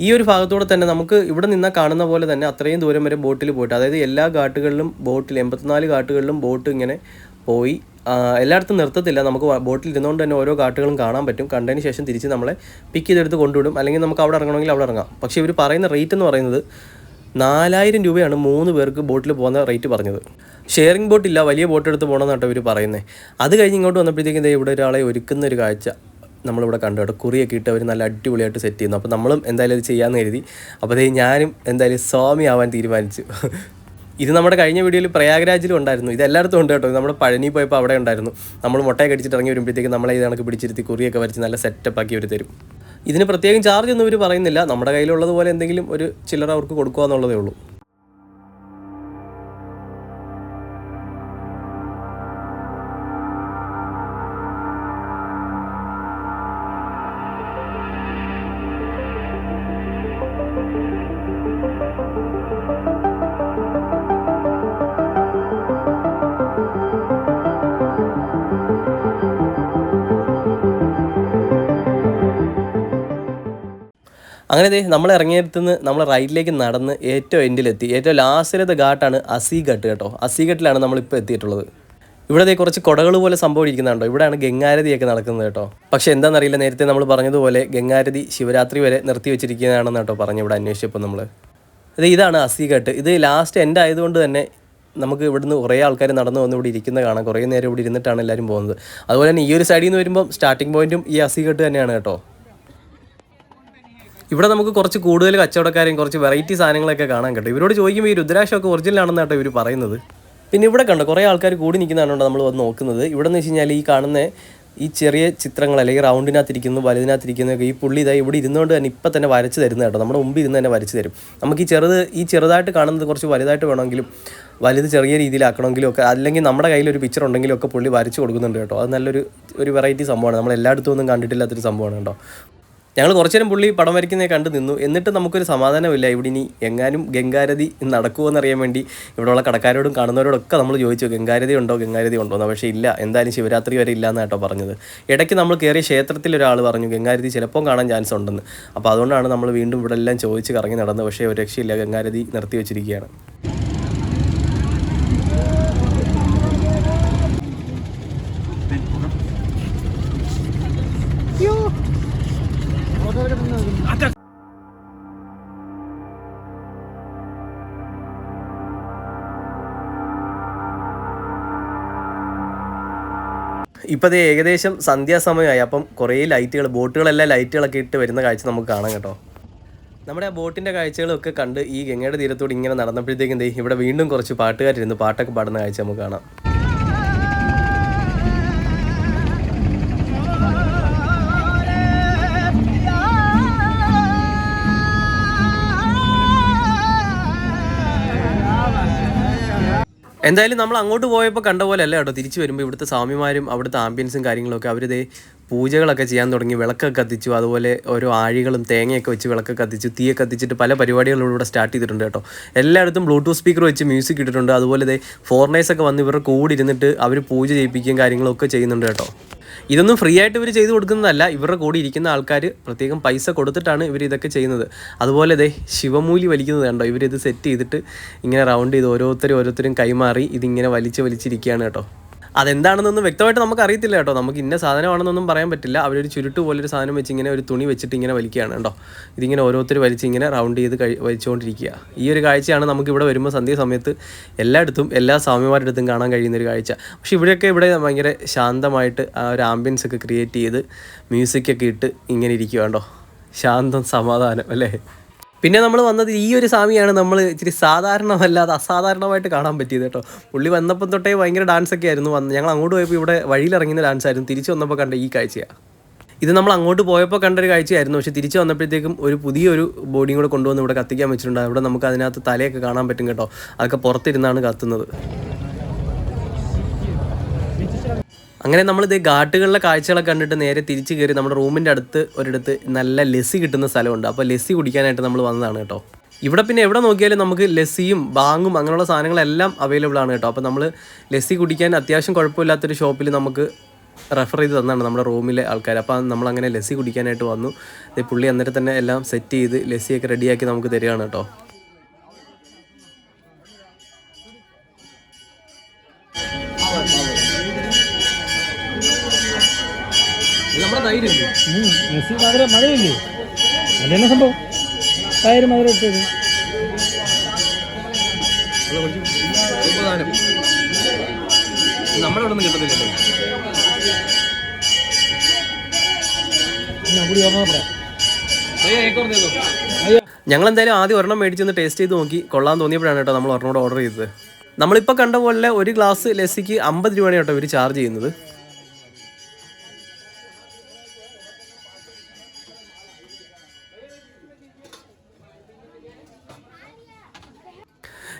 ഈ ഒരു ഭാഗത്തൂടെ തന്നെ നമുക്ക് ഇവിടെ നിന്നാൽ കാണുന്ന പോലെ തന്നെ അത്രയും ദൂരം വരെ ബോട്ടിൽ പോയിട്ട് അതായത് എല്ലാ ഘാട്ടുകളിലും ബോട്ടിൽ എൺപത്തിനാല് ഘാട്ടുകളിലും ബോട്ട് ഇങ്ങനെ പോയി എല്ലായിടത്തും നിർത്തത്തില്ല. നമുക്ക് ബോട്ടിൽ ഇരുന്നുകൊണ്ട് തന്നെ ഓരോ കാട്ടുകളും കാണാൻ പറ്റും. കണ്ടതിന് ശേഷം തിരിച്ച് നമ്മളെ പിക്ക് ചെയ്തെടുത്ത് കൊണ്ടുവിടും. അല്ലെങ്കിൽ നമുക്ക് അവിടെ ഇറങ്ങണമെങ്കിൽ അവിടെ ഇറങ്ങാം. പക്ഷേ ഇവർ പറയുന്ന റേറ്റ് എന്ന് പറയുന്നത് നാലായിരം രൂപയാണ് മൂന്ന് പേർക്ക് ബോട്ടിൽ പോകുന്ന റേറ്റ് പറഞ്ഞത്. ഷെയറിംഗ് ബോട്ട് ഇല്ല വലിയ ബോട്ട് എടുത്ത് പോകണമെന്ന് കേട്ടോ ഇവർ പറയുന്നത് അത് കഴിഞ്ഞ് ഇങ്ങോട്ട് വന്നപ്പോഴത്തേക്കും ഇവിടെ ഒരാളെ ഒരുക്കുന്ന ഒരു കാഴ്ച നമ്മളിവിടെ കണ്ടു കേട്ടോ. കുറിയൊക്കെ ഇട്ട് അവർ നല്ല അടിപൊളിയായിട്ട് സെറ്റ് ചെയ്യുന്നു. അപ്പോൾ നമ്മളും എന്തായാലും അത് ചെയ്യാമെന്ന് കരുതി. അപ്പോൾ ദേ ഞാനും എന്തായാലും സ്വാമി ആവാൻ തീരുമാനിച്ചു. ഇത് നമ്മുടെ കഴിഞ്ഞ വീഡിയോയിൽ പ്രയാഗ്രാജിലും ഉണ്ടായിരുന്നു. ഇത് എല്ലായിടത്തും ഉണ്ട് കേട്ടോ. നമ്മൾ പഴനി പോയപ്പോൾ അവിടെ ഉണ്ടായിരുന്നു. നമ്മൾ മുട്ടയൊക്കെ അടിച്ചിട്ട് ഇറങ്ങി വരുമ്പോഴത്തേക്ക് നമ്മളെ ഇത് പിടിച്ചിരുത്തി കുറിയൊക്കെ വരച്ച് നല്ല സെറ്റപ്പ് ആക്കി അവർ തരും. ഇതിന് പ്രത്യേകം ചാർജ് ഒന്നും ഇവർ പറയുന്നില്ല. നമ്മുടെ കയ്യിലുള്ളതുപോലെ എന്തെങ്കിലും ഒരു ചില്ലറ അവർക്ക് കൊടുക്കുക എന്നുള്ളതേ ഉള്ളൂ. അങ്ങനെ ദേ നമ്മൾ ഇറങ്ങിയെടുത്തുനിന്ന് നമ്മൾ റൈറ്റിലേക്ക് നടന്ന് ഏറ്റവും എൻഡിലെത്തി. ഏറ്റവും ലാസ്റ്റിലത്തെ ഘാട്ടാണ് അസീഘട്ട് കേട്ടോ. അസീഘട്ടിലാണ് നമ്മളിപ്പോൾ എത്തിയിട്ടുള്ളത്. ഇവിടെ കുറച്ച് കുടകൾ പോലെ സംഭവം ഇരിക്കുന്നുണ്ടോ? ഇവിടെയാണ് ഗംഗാരതിയൊക്കെ നടക്കുന്നത് കേട്ടോ. പക്ഷെ എന്താണെന്നറിയില്ല നേരത്തെ നമ്മൾ പറഞ്ഞതുപോലെ ഗംഗാരതി ശിവരാത്രി വരെ നിർത്തി വെച്ചിരിക്കുന്നതാണെന്ന് കേട്ടോ പറഞ്ഞു ഇവിടെ അന്വേഷിച്ചപ്പോൾ നമ്മൾ. അതെ ഇതാണ് അസീഘട്ട് ഇത് ലാസ്റ്റ് എൻഡ് ആയതുകൊണ്ട് തന്നെ നമുക്ക് ഇവിടുന്ന് കുറേ ആൾക്കാർ നടന്നു വന്ന് ഇവിടെ ഇരിക്കുന്ന കാണാം. കുറേ നേരം ഇവിടെ ഇരുന്നിട്ടാണ് എല്ലാവരും പോകുന്നത്. അതുപോലെ തന്നെ ഈ ഒരു സൈഡിൽ നിന്ന് വരുമ്പം സ്റ്റാർട്ടിംഗ് പോയിന്റും ഈ അസീഘട്ട് തന്നെയാണ് കേട്ടോ. ഇവിടെ നമുക്ക് കുറച്ച് കൂടുതൽ കച്ചവടക്കാരെയും കുറച്ച് വെറൈറ്റി സാധനങ്ങളൊക്കെ കാണാൻ കേട്ടോ ഇവരോട് ചോദിക്കുമ്പോൾ ഈ രുദ്രാക്ഷമൊക്കെ ഒറിജിനൽ ആണെന്ന് കേട്ടോ ഇവർ പറയുന്നത്. പിന്നെ ഇവിടെ കണ്ടോ കുറേ ആൾക്കാർ കൂടി നിൽക്കുന്നതാണ് നമ്മൾ വന്ന് നോക്കുന്നത്. ഇവിടെ എന്ന് വെച്ച് കഴിഞ്ഞാൽ ഈ കാണുന്ന ഈ ചെറിയ ചിത്രങ്ങൾ അല്ലെങ്കിൽ റൗണ്ടിനകത്തിരിക്കുന്നു വലുതിനകത്തിരിക്കുന്നതൊക്കെ ഈ പുള്ളി ഇതായി ഇവിടെ ഇരുന്നുകൊണ്ട് തന്നെ ഇപ്പം തന്നെ വരച്ച് തരുന്ന കേട്ടോ. നമ്മുടെ മുമ്പിൽ ഇരുന്ന് തന്നെ വരച്ച് തരും. നമുക്ക് ഈ ചെറുത് ഈ ചെറുതായിട്ട് കാണുന്നത് കുറച്ച് വലുതായിട്ട് വേണമെങ്കിലും വലുത് ചെറിയ രീതിയിലാക്കണമെങ്കിലും ഒക്കെ അല്ലെങ്കിൽ നമ്മുടെ കയ്യിൽ ഒരു പിക്ചർ ഉണ്ടെങ്കിലും ഒക്കെ പുള്ളി വരച്ച് കൊടുക്കുന്നുണ്ട് കേട്ടോ. അത് നല്ലൊരു ഒരു വെറൈറ്റി സംഭവമാണ്. നമ്മൾ എല്ലായിടത്തും ഒന്നും കണ്ടിട്ടില്ലാത്തൊരു സംഭവമാണ് കേട്ടോ. ഞങ്ങൾ കുറച്ചു നേരം പുള്ളി പടം വരയ്ക്കുന്നത് കണ്ടു നിന്നു. എന്നിട്ട് നമുക്കൊരു സമാധാനമില്ല ഇവിടെ ഇനി എങ്ങാനും ഗംഗാരതി നടക്കുമോ എന്നറിയാൻ വേണ്ടി ഇവിടെയുള്ള കടക്കാരോടും കാണുന്നവരോടൊക്കെ നമ്മൾ ചോദിച്ചു ഗംഗാരതി ഉണ്ടോ? ഗംഗാരതി ഉണ്ടോ? എന്ന്. പക്ഷേ ഇല്ല. എന്തായാലും ശിവരാത്രി വരെ ഇല്ല എന്നാട്ടോ പറഞ്ഞത്. ഇടയ്ക്ക് നമ്മൾ കയറിയ ക്ഷേത്രത്തിൽ ഒരാൾ പറഞ്ഞു ഗംഗാരതി ചിലപ്പോൾ കാണാൻ ചാൻസ് ഉണ്ടെന്ന്. അപ്പോൾ അതുകൊണ്ടാണ് നമ്മൾ വീണ്ടും ഇവിടെ എല്ലാം ചോദിച്ച് കറങ്ങി നടന്നത്. പക്ഷേ ഒരു രക്ഷയില്ല. ഗംഗാരതി നിർത്തി വെച്ചിരിക്കുകയാണ് ഇപ്പം അത് ഏകദേശം സന്ധ്യാസമയമായി. അപ്പം കുറേ ലൈറ്റുകൾ ബോട്ടുകളെല്ലാം ലൈറ്റുകളൊക്കെ ഇട്ട് വരുന്ന കാഴ്ച നമുക്ക് കാണാം കേട്ടോ. നമ്മുടെ ആ ബോട്ടിന്റെ കാഴ്ചകളൊക്കെ കണ്ട് ഈ ഗംഗയുടെ തീരത്തോട് ഇങ്ങനെ നടന്നപ്പോഴത്തേക്കും ഇവിടെ വീണ്ടും കുറച്ച് പാട്ടുകാരിരുന്ന് പാട്ടൊക്കെ പാടുന്ന കാഴ്ച നമുക്ക് കാണാം. എന്തായാലും നമ്മൾ അങ്ങോട്ട് പോയപ്പോൾ കണ്ട പോലെ അല്ല കേട്ടോ തിരിച്ചു വരുമ്പോൾ ഇവിടുത്തെ സ്വാമിമാരും അവിടുത്തെ ആംബിയൻസും കാര്യങ്ങളൊക്കെ അവരിതേ പൂജകളൊക്കെ ചെയ്യാൻ തുടങ്ങി വിളക്കൊക്കെ കത്തിച്ചു അതുപോലെ ഓരോ ആഴികളും തേങ്ങയൊക്കെ വെച്ച് വിളക്കൊക്കെ കത്തിച്ചു തീയൊക്കെ കത്തിച്ചിട്ട് പല പരിപാടികളും ഇവിടെ സ്റ്റാർട്ട് ചെയ്തിട്ടുണ്ട് കേട്ടോ. എല്ലായിടത്തും ബ്ലൂടൂത്ത് സ്പീക്കർ വെച്ച് മ്യൂസിക് ഇട്ടിട്ടുണ്ട് അതുപോലെ ദേ ഫോറിനേഴ്സൊക്കെ വന്ന് ഇവരുടെ കൂടെ ഇരുന്നിട്ട് അവർ പൂജ ചെയ്യിപ്പിക്കുകയും കാര്യങ്ങളൊക്കെ ചെയ്യുന്നുണ്ട് കേട്ടോ. ഇതൊന്നും ഫ്രീ ആയിട്ട് ഇവർ ചെയ്തു കൊടുക്കുന്നതല്ല. ഇവരുടെ കൂടെ ഇരിക്കുന്ന ആൾക്കാർ പ്രത്യേകം പൈസ കൊടുത്തിട്ടാണ് ഇവർ ഇതൊക്കെ ചെയ്യുന്നത്. അതുപോലെ ദേ ശിവമൂലി വലിക്കുന്നത് കണ്ടോ? ഇവരിത് സെറ്റ് ചെയ്തിട്ട് ഇങ്ങനെ റൗണ്ട് ചെയ്ത് ഓരോരുത്തരും ഓരോരുത്തരും കൈമാറി ഇതിങ്ങനെ വലിച്ച് വലിച്ചിരിക്കുകയാണ് കേട്ടോ. അതെന്താണെന്നൊന്നും വ്യക്തമായിട്ട് നമുക്ക് അറിയത്തില്ല കേട്ടോ. നമുക്ക് ഇന്ന സാധനമാണെന്നൊന്നും പറയാൻ പറ്റില്ല. അവരൊരു ചുരുട്ട് പോലൊരു സാധനം വെച്ച് ഇങ്ങനെ ഒരു തുണി വെച്ചിട്ട് ഇങ്ങനെ വലിക്കുകയാണ് കേട്ടോ. ഇതിങ്ങനെ ഓരോരുത്തർ വലിച്ച് ഇങ്ങനെ റൗണ്ട് ചെയ്ത് കഴി വലിച്ചുകൊണ്ടിരിക്കുക ഈ ഒരു കാഴ്ചയാണ് നമുക്ക് ഇവിടെ വരുമ്പോൾ സന്ധ്യ സമയത്ത് എല്ലായിടത്തും എല്ലാ സ്വാമിമാരുടെ അടുത്തും കാണാൻ കഴിയുന്ന ഒരു കാഴ്ച. പക്ഷേ ഇവിടെയൊക്കെ ഇവിടെ ഭയങ്കര ശാന്തമായിട്ട് ആ ഒരു ആംബിയൻസ് ഒക്കെ ക്രിയേറ്റ് ചെയ്ത് മ്യൂസിക്കൊക്കെ ഇട്ട് ഇങ്ങനെ ഇരിക്കുക കേട്ടോ. ശാന്തം സമാധാനം അല്ലേ? പിന്നെ നമ്മൾ വന്നത് ഈ ഒരു സ്വാമിയാണ് നമ്മൾ ഇച്ചിരി സാധാരണമല്ലാതെ അസാധാരണമായിട്ട് കാണാൻ പറ്റിയത് കേട്ടോ. പുള്ളി വന്നപ്പം തൊട്ടേ ഭയങ്കര ഡാൻസ് ഒക്കെ ആയിരുന്നു വന്ന്. ഞങ്ങൾ അങ്ങോട്ട് പോയപ്പോൾ ഇവിടെ വഴിയിലിറങ്ങുന്ന ഡാൻസ് ആയിരുന്നു. തിരിച്ചു വന്നപ്പോൾ കണ്ട ഈ കാഴ്ചയാണ് ഇത് നമ്മൾ അങ്ങോട്ട് പോയപ്പോൾ കണ്ടൊരു കാഴ്ചയായിരുന്നു. പക്ഷേ തിരിച്ചു വന്നപ്പോഴത്തേക്കും ഒരു പുതിയൊരു ബോഡിയും കൂടെ കൊണ്ടുവന്ന് ഇവിടെ കത്തിക്കാൻ വെച്ചിട്ടുണ്ട്. അവിടെ നമുക്ക് അതിനകത്ത് തലയൊക്കെ കാണാൻ പറ്റും കേട്ടോ. അതൊക്കെ പുറത്തിരുന്നാണ് കത്തുന്നത്. അങ്ങനെ നമ്മൾ ഇത് ഘാട്ടുകളിലെ കാഴ്ചകളൊക്കെ കണ്ടിട്ട് നേരെ തിരിച്ച് കയറി നമ്മുടെ റൂമിന്റെ അടുത്ത് ഒരിടത്ത് നല്ല ലസ്സി കിട്ടുന്ന സ്ഥലമുണ്ട്. അപ്പോൾ ലസ്സി കുടിക്കാനായിട്ട് നമ്മൾ വന്നതാണ് കേട്ടോ. ഇവിടെ പിന്നെ എവിടെ നോക്കിയാലും നമുക്ക് ലസ്സിയും ബാങ്ങും അങ്ങനെയുള്ള സാധനങ്ങളെല്ലാം അവൈലബിൾ ആണ് കേട്ടോ. അപ്പോൾ നമ്മൾ ലസ്സി കുടിക്കാൻ അത്യാവശ്യം കുഴപ്പമില്ലാത്തൊരു ഷോപ്പിൽ നമുക്ക് റെഫർ ചെയ്ത് തന്നാണ് നമ്മുടെ റൂമിലെ ആൾക്കാർ അപ്പോൾ നമ്മളങ്ങനെ ലസ്സി കുടിക്കാനായിട്ട് വന്നു. പുള്ളി അന്നേരം തന്നെ എല്ലാം സെറ്റ് ചെയ്ത് ലസ്സിയൊക്കെ റെഡിയാക്കി നമുക്ക് തരികയാണ് കേട്ടോ. മെസ്സി മധുര മധുരമില്ലേ അതെന്നെ സംഭവം? തൈര്. മധുര ഇട്ടത് നമ്മുടെ ഇവിടെ നിന്ന് കിട്ടത്തില്ലല്ലോ കൂടി ഓർമ്മ പറയാം ഞങ്ങൾ എന്തായാലും ആദ്യം ഒരെണ്ണം മേടിച്ചൊന്ന് ടേസ്റ്റ് ചെയ്ത് നോക്കി. കൊള്ളാൻ തോന്നിയപ്പോഴാണ് കേട്ടോ നമ്മൾ ഒരെണ്ണം ഓർഡർ ചെയ്തത്. നമ്മളിപ്പോൾ കണ്ട പോലെ ഒരു ഗ്ലാസ് ലസ്സിക്ക് അമ്പത് രൂപയാണ് കേട്ടോ ഇവർ ചാർജ് ചെയ്യുന്നത്.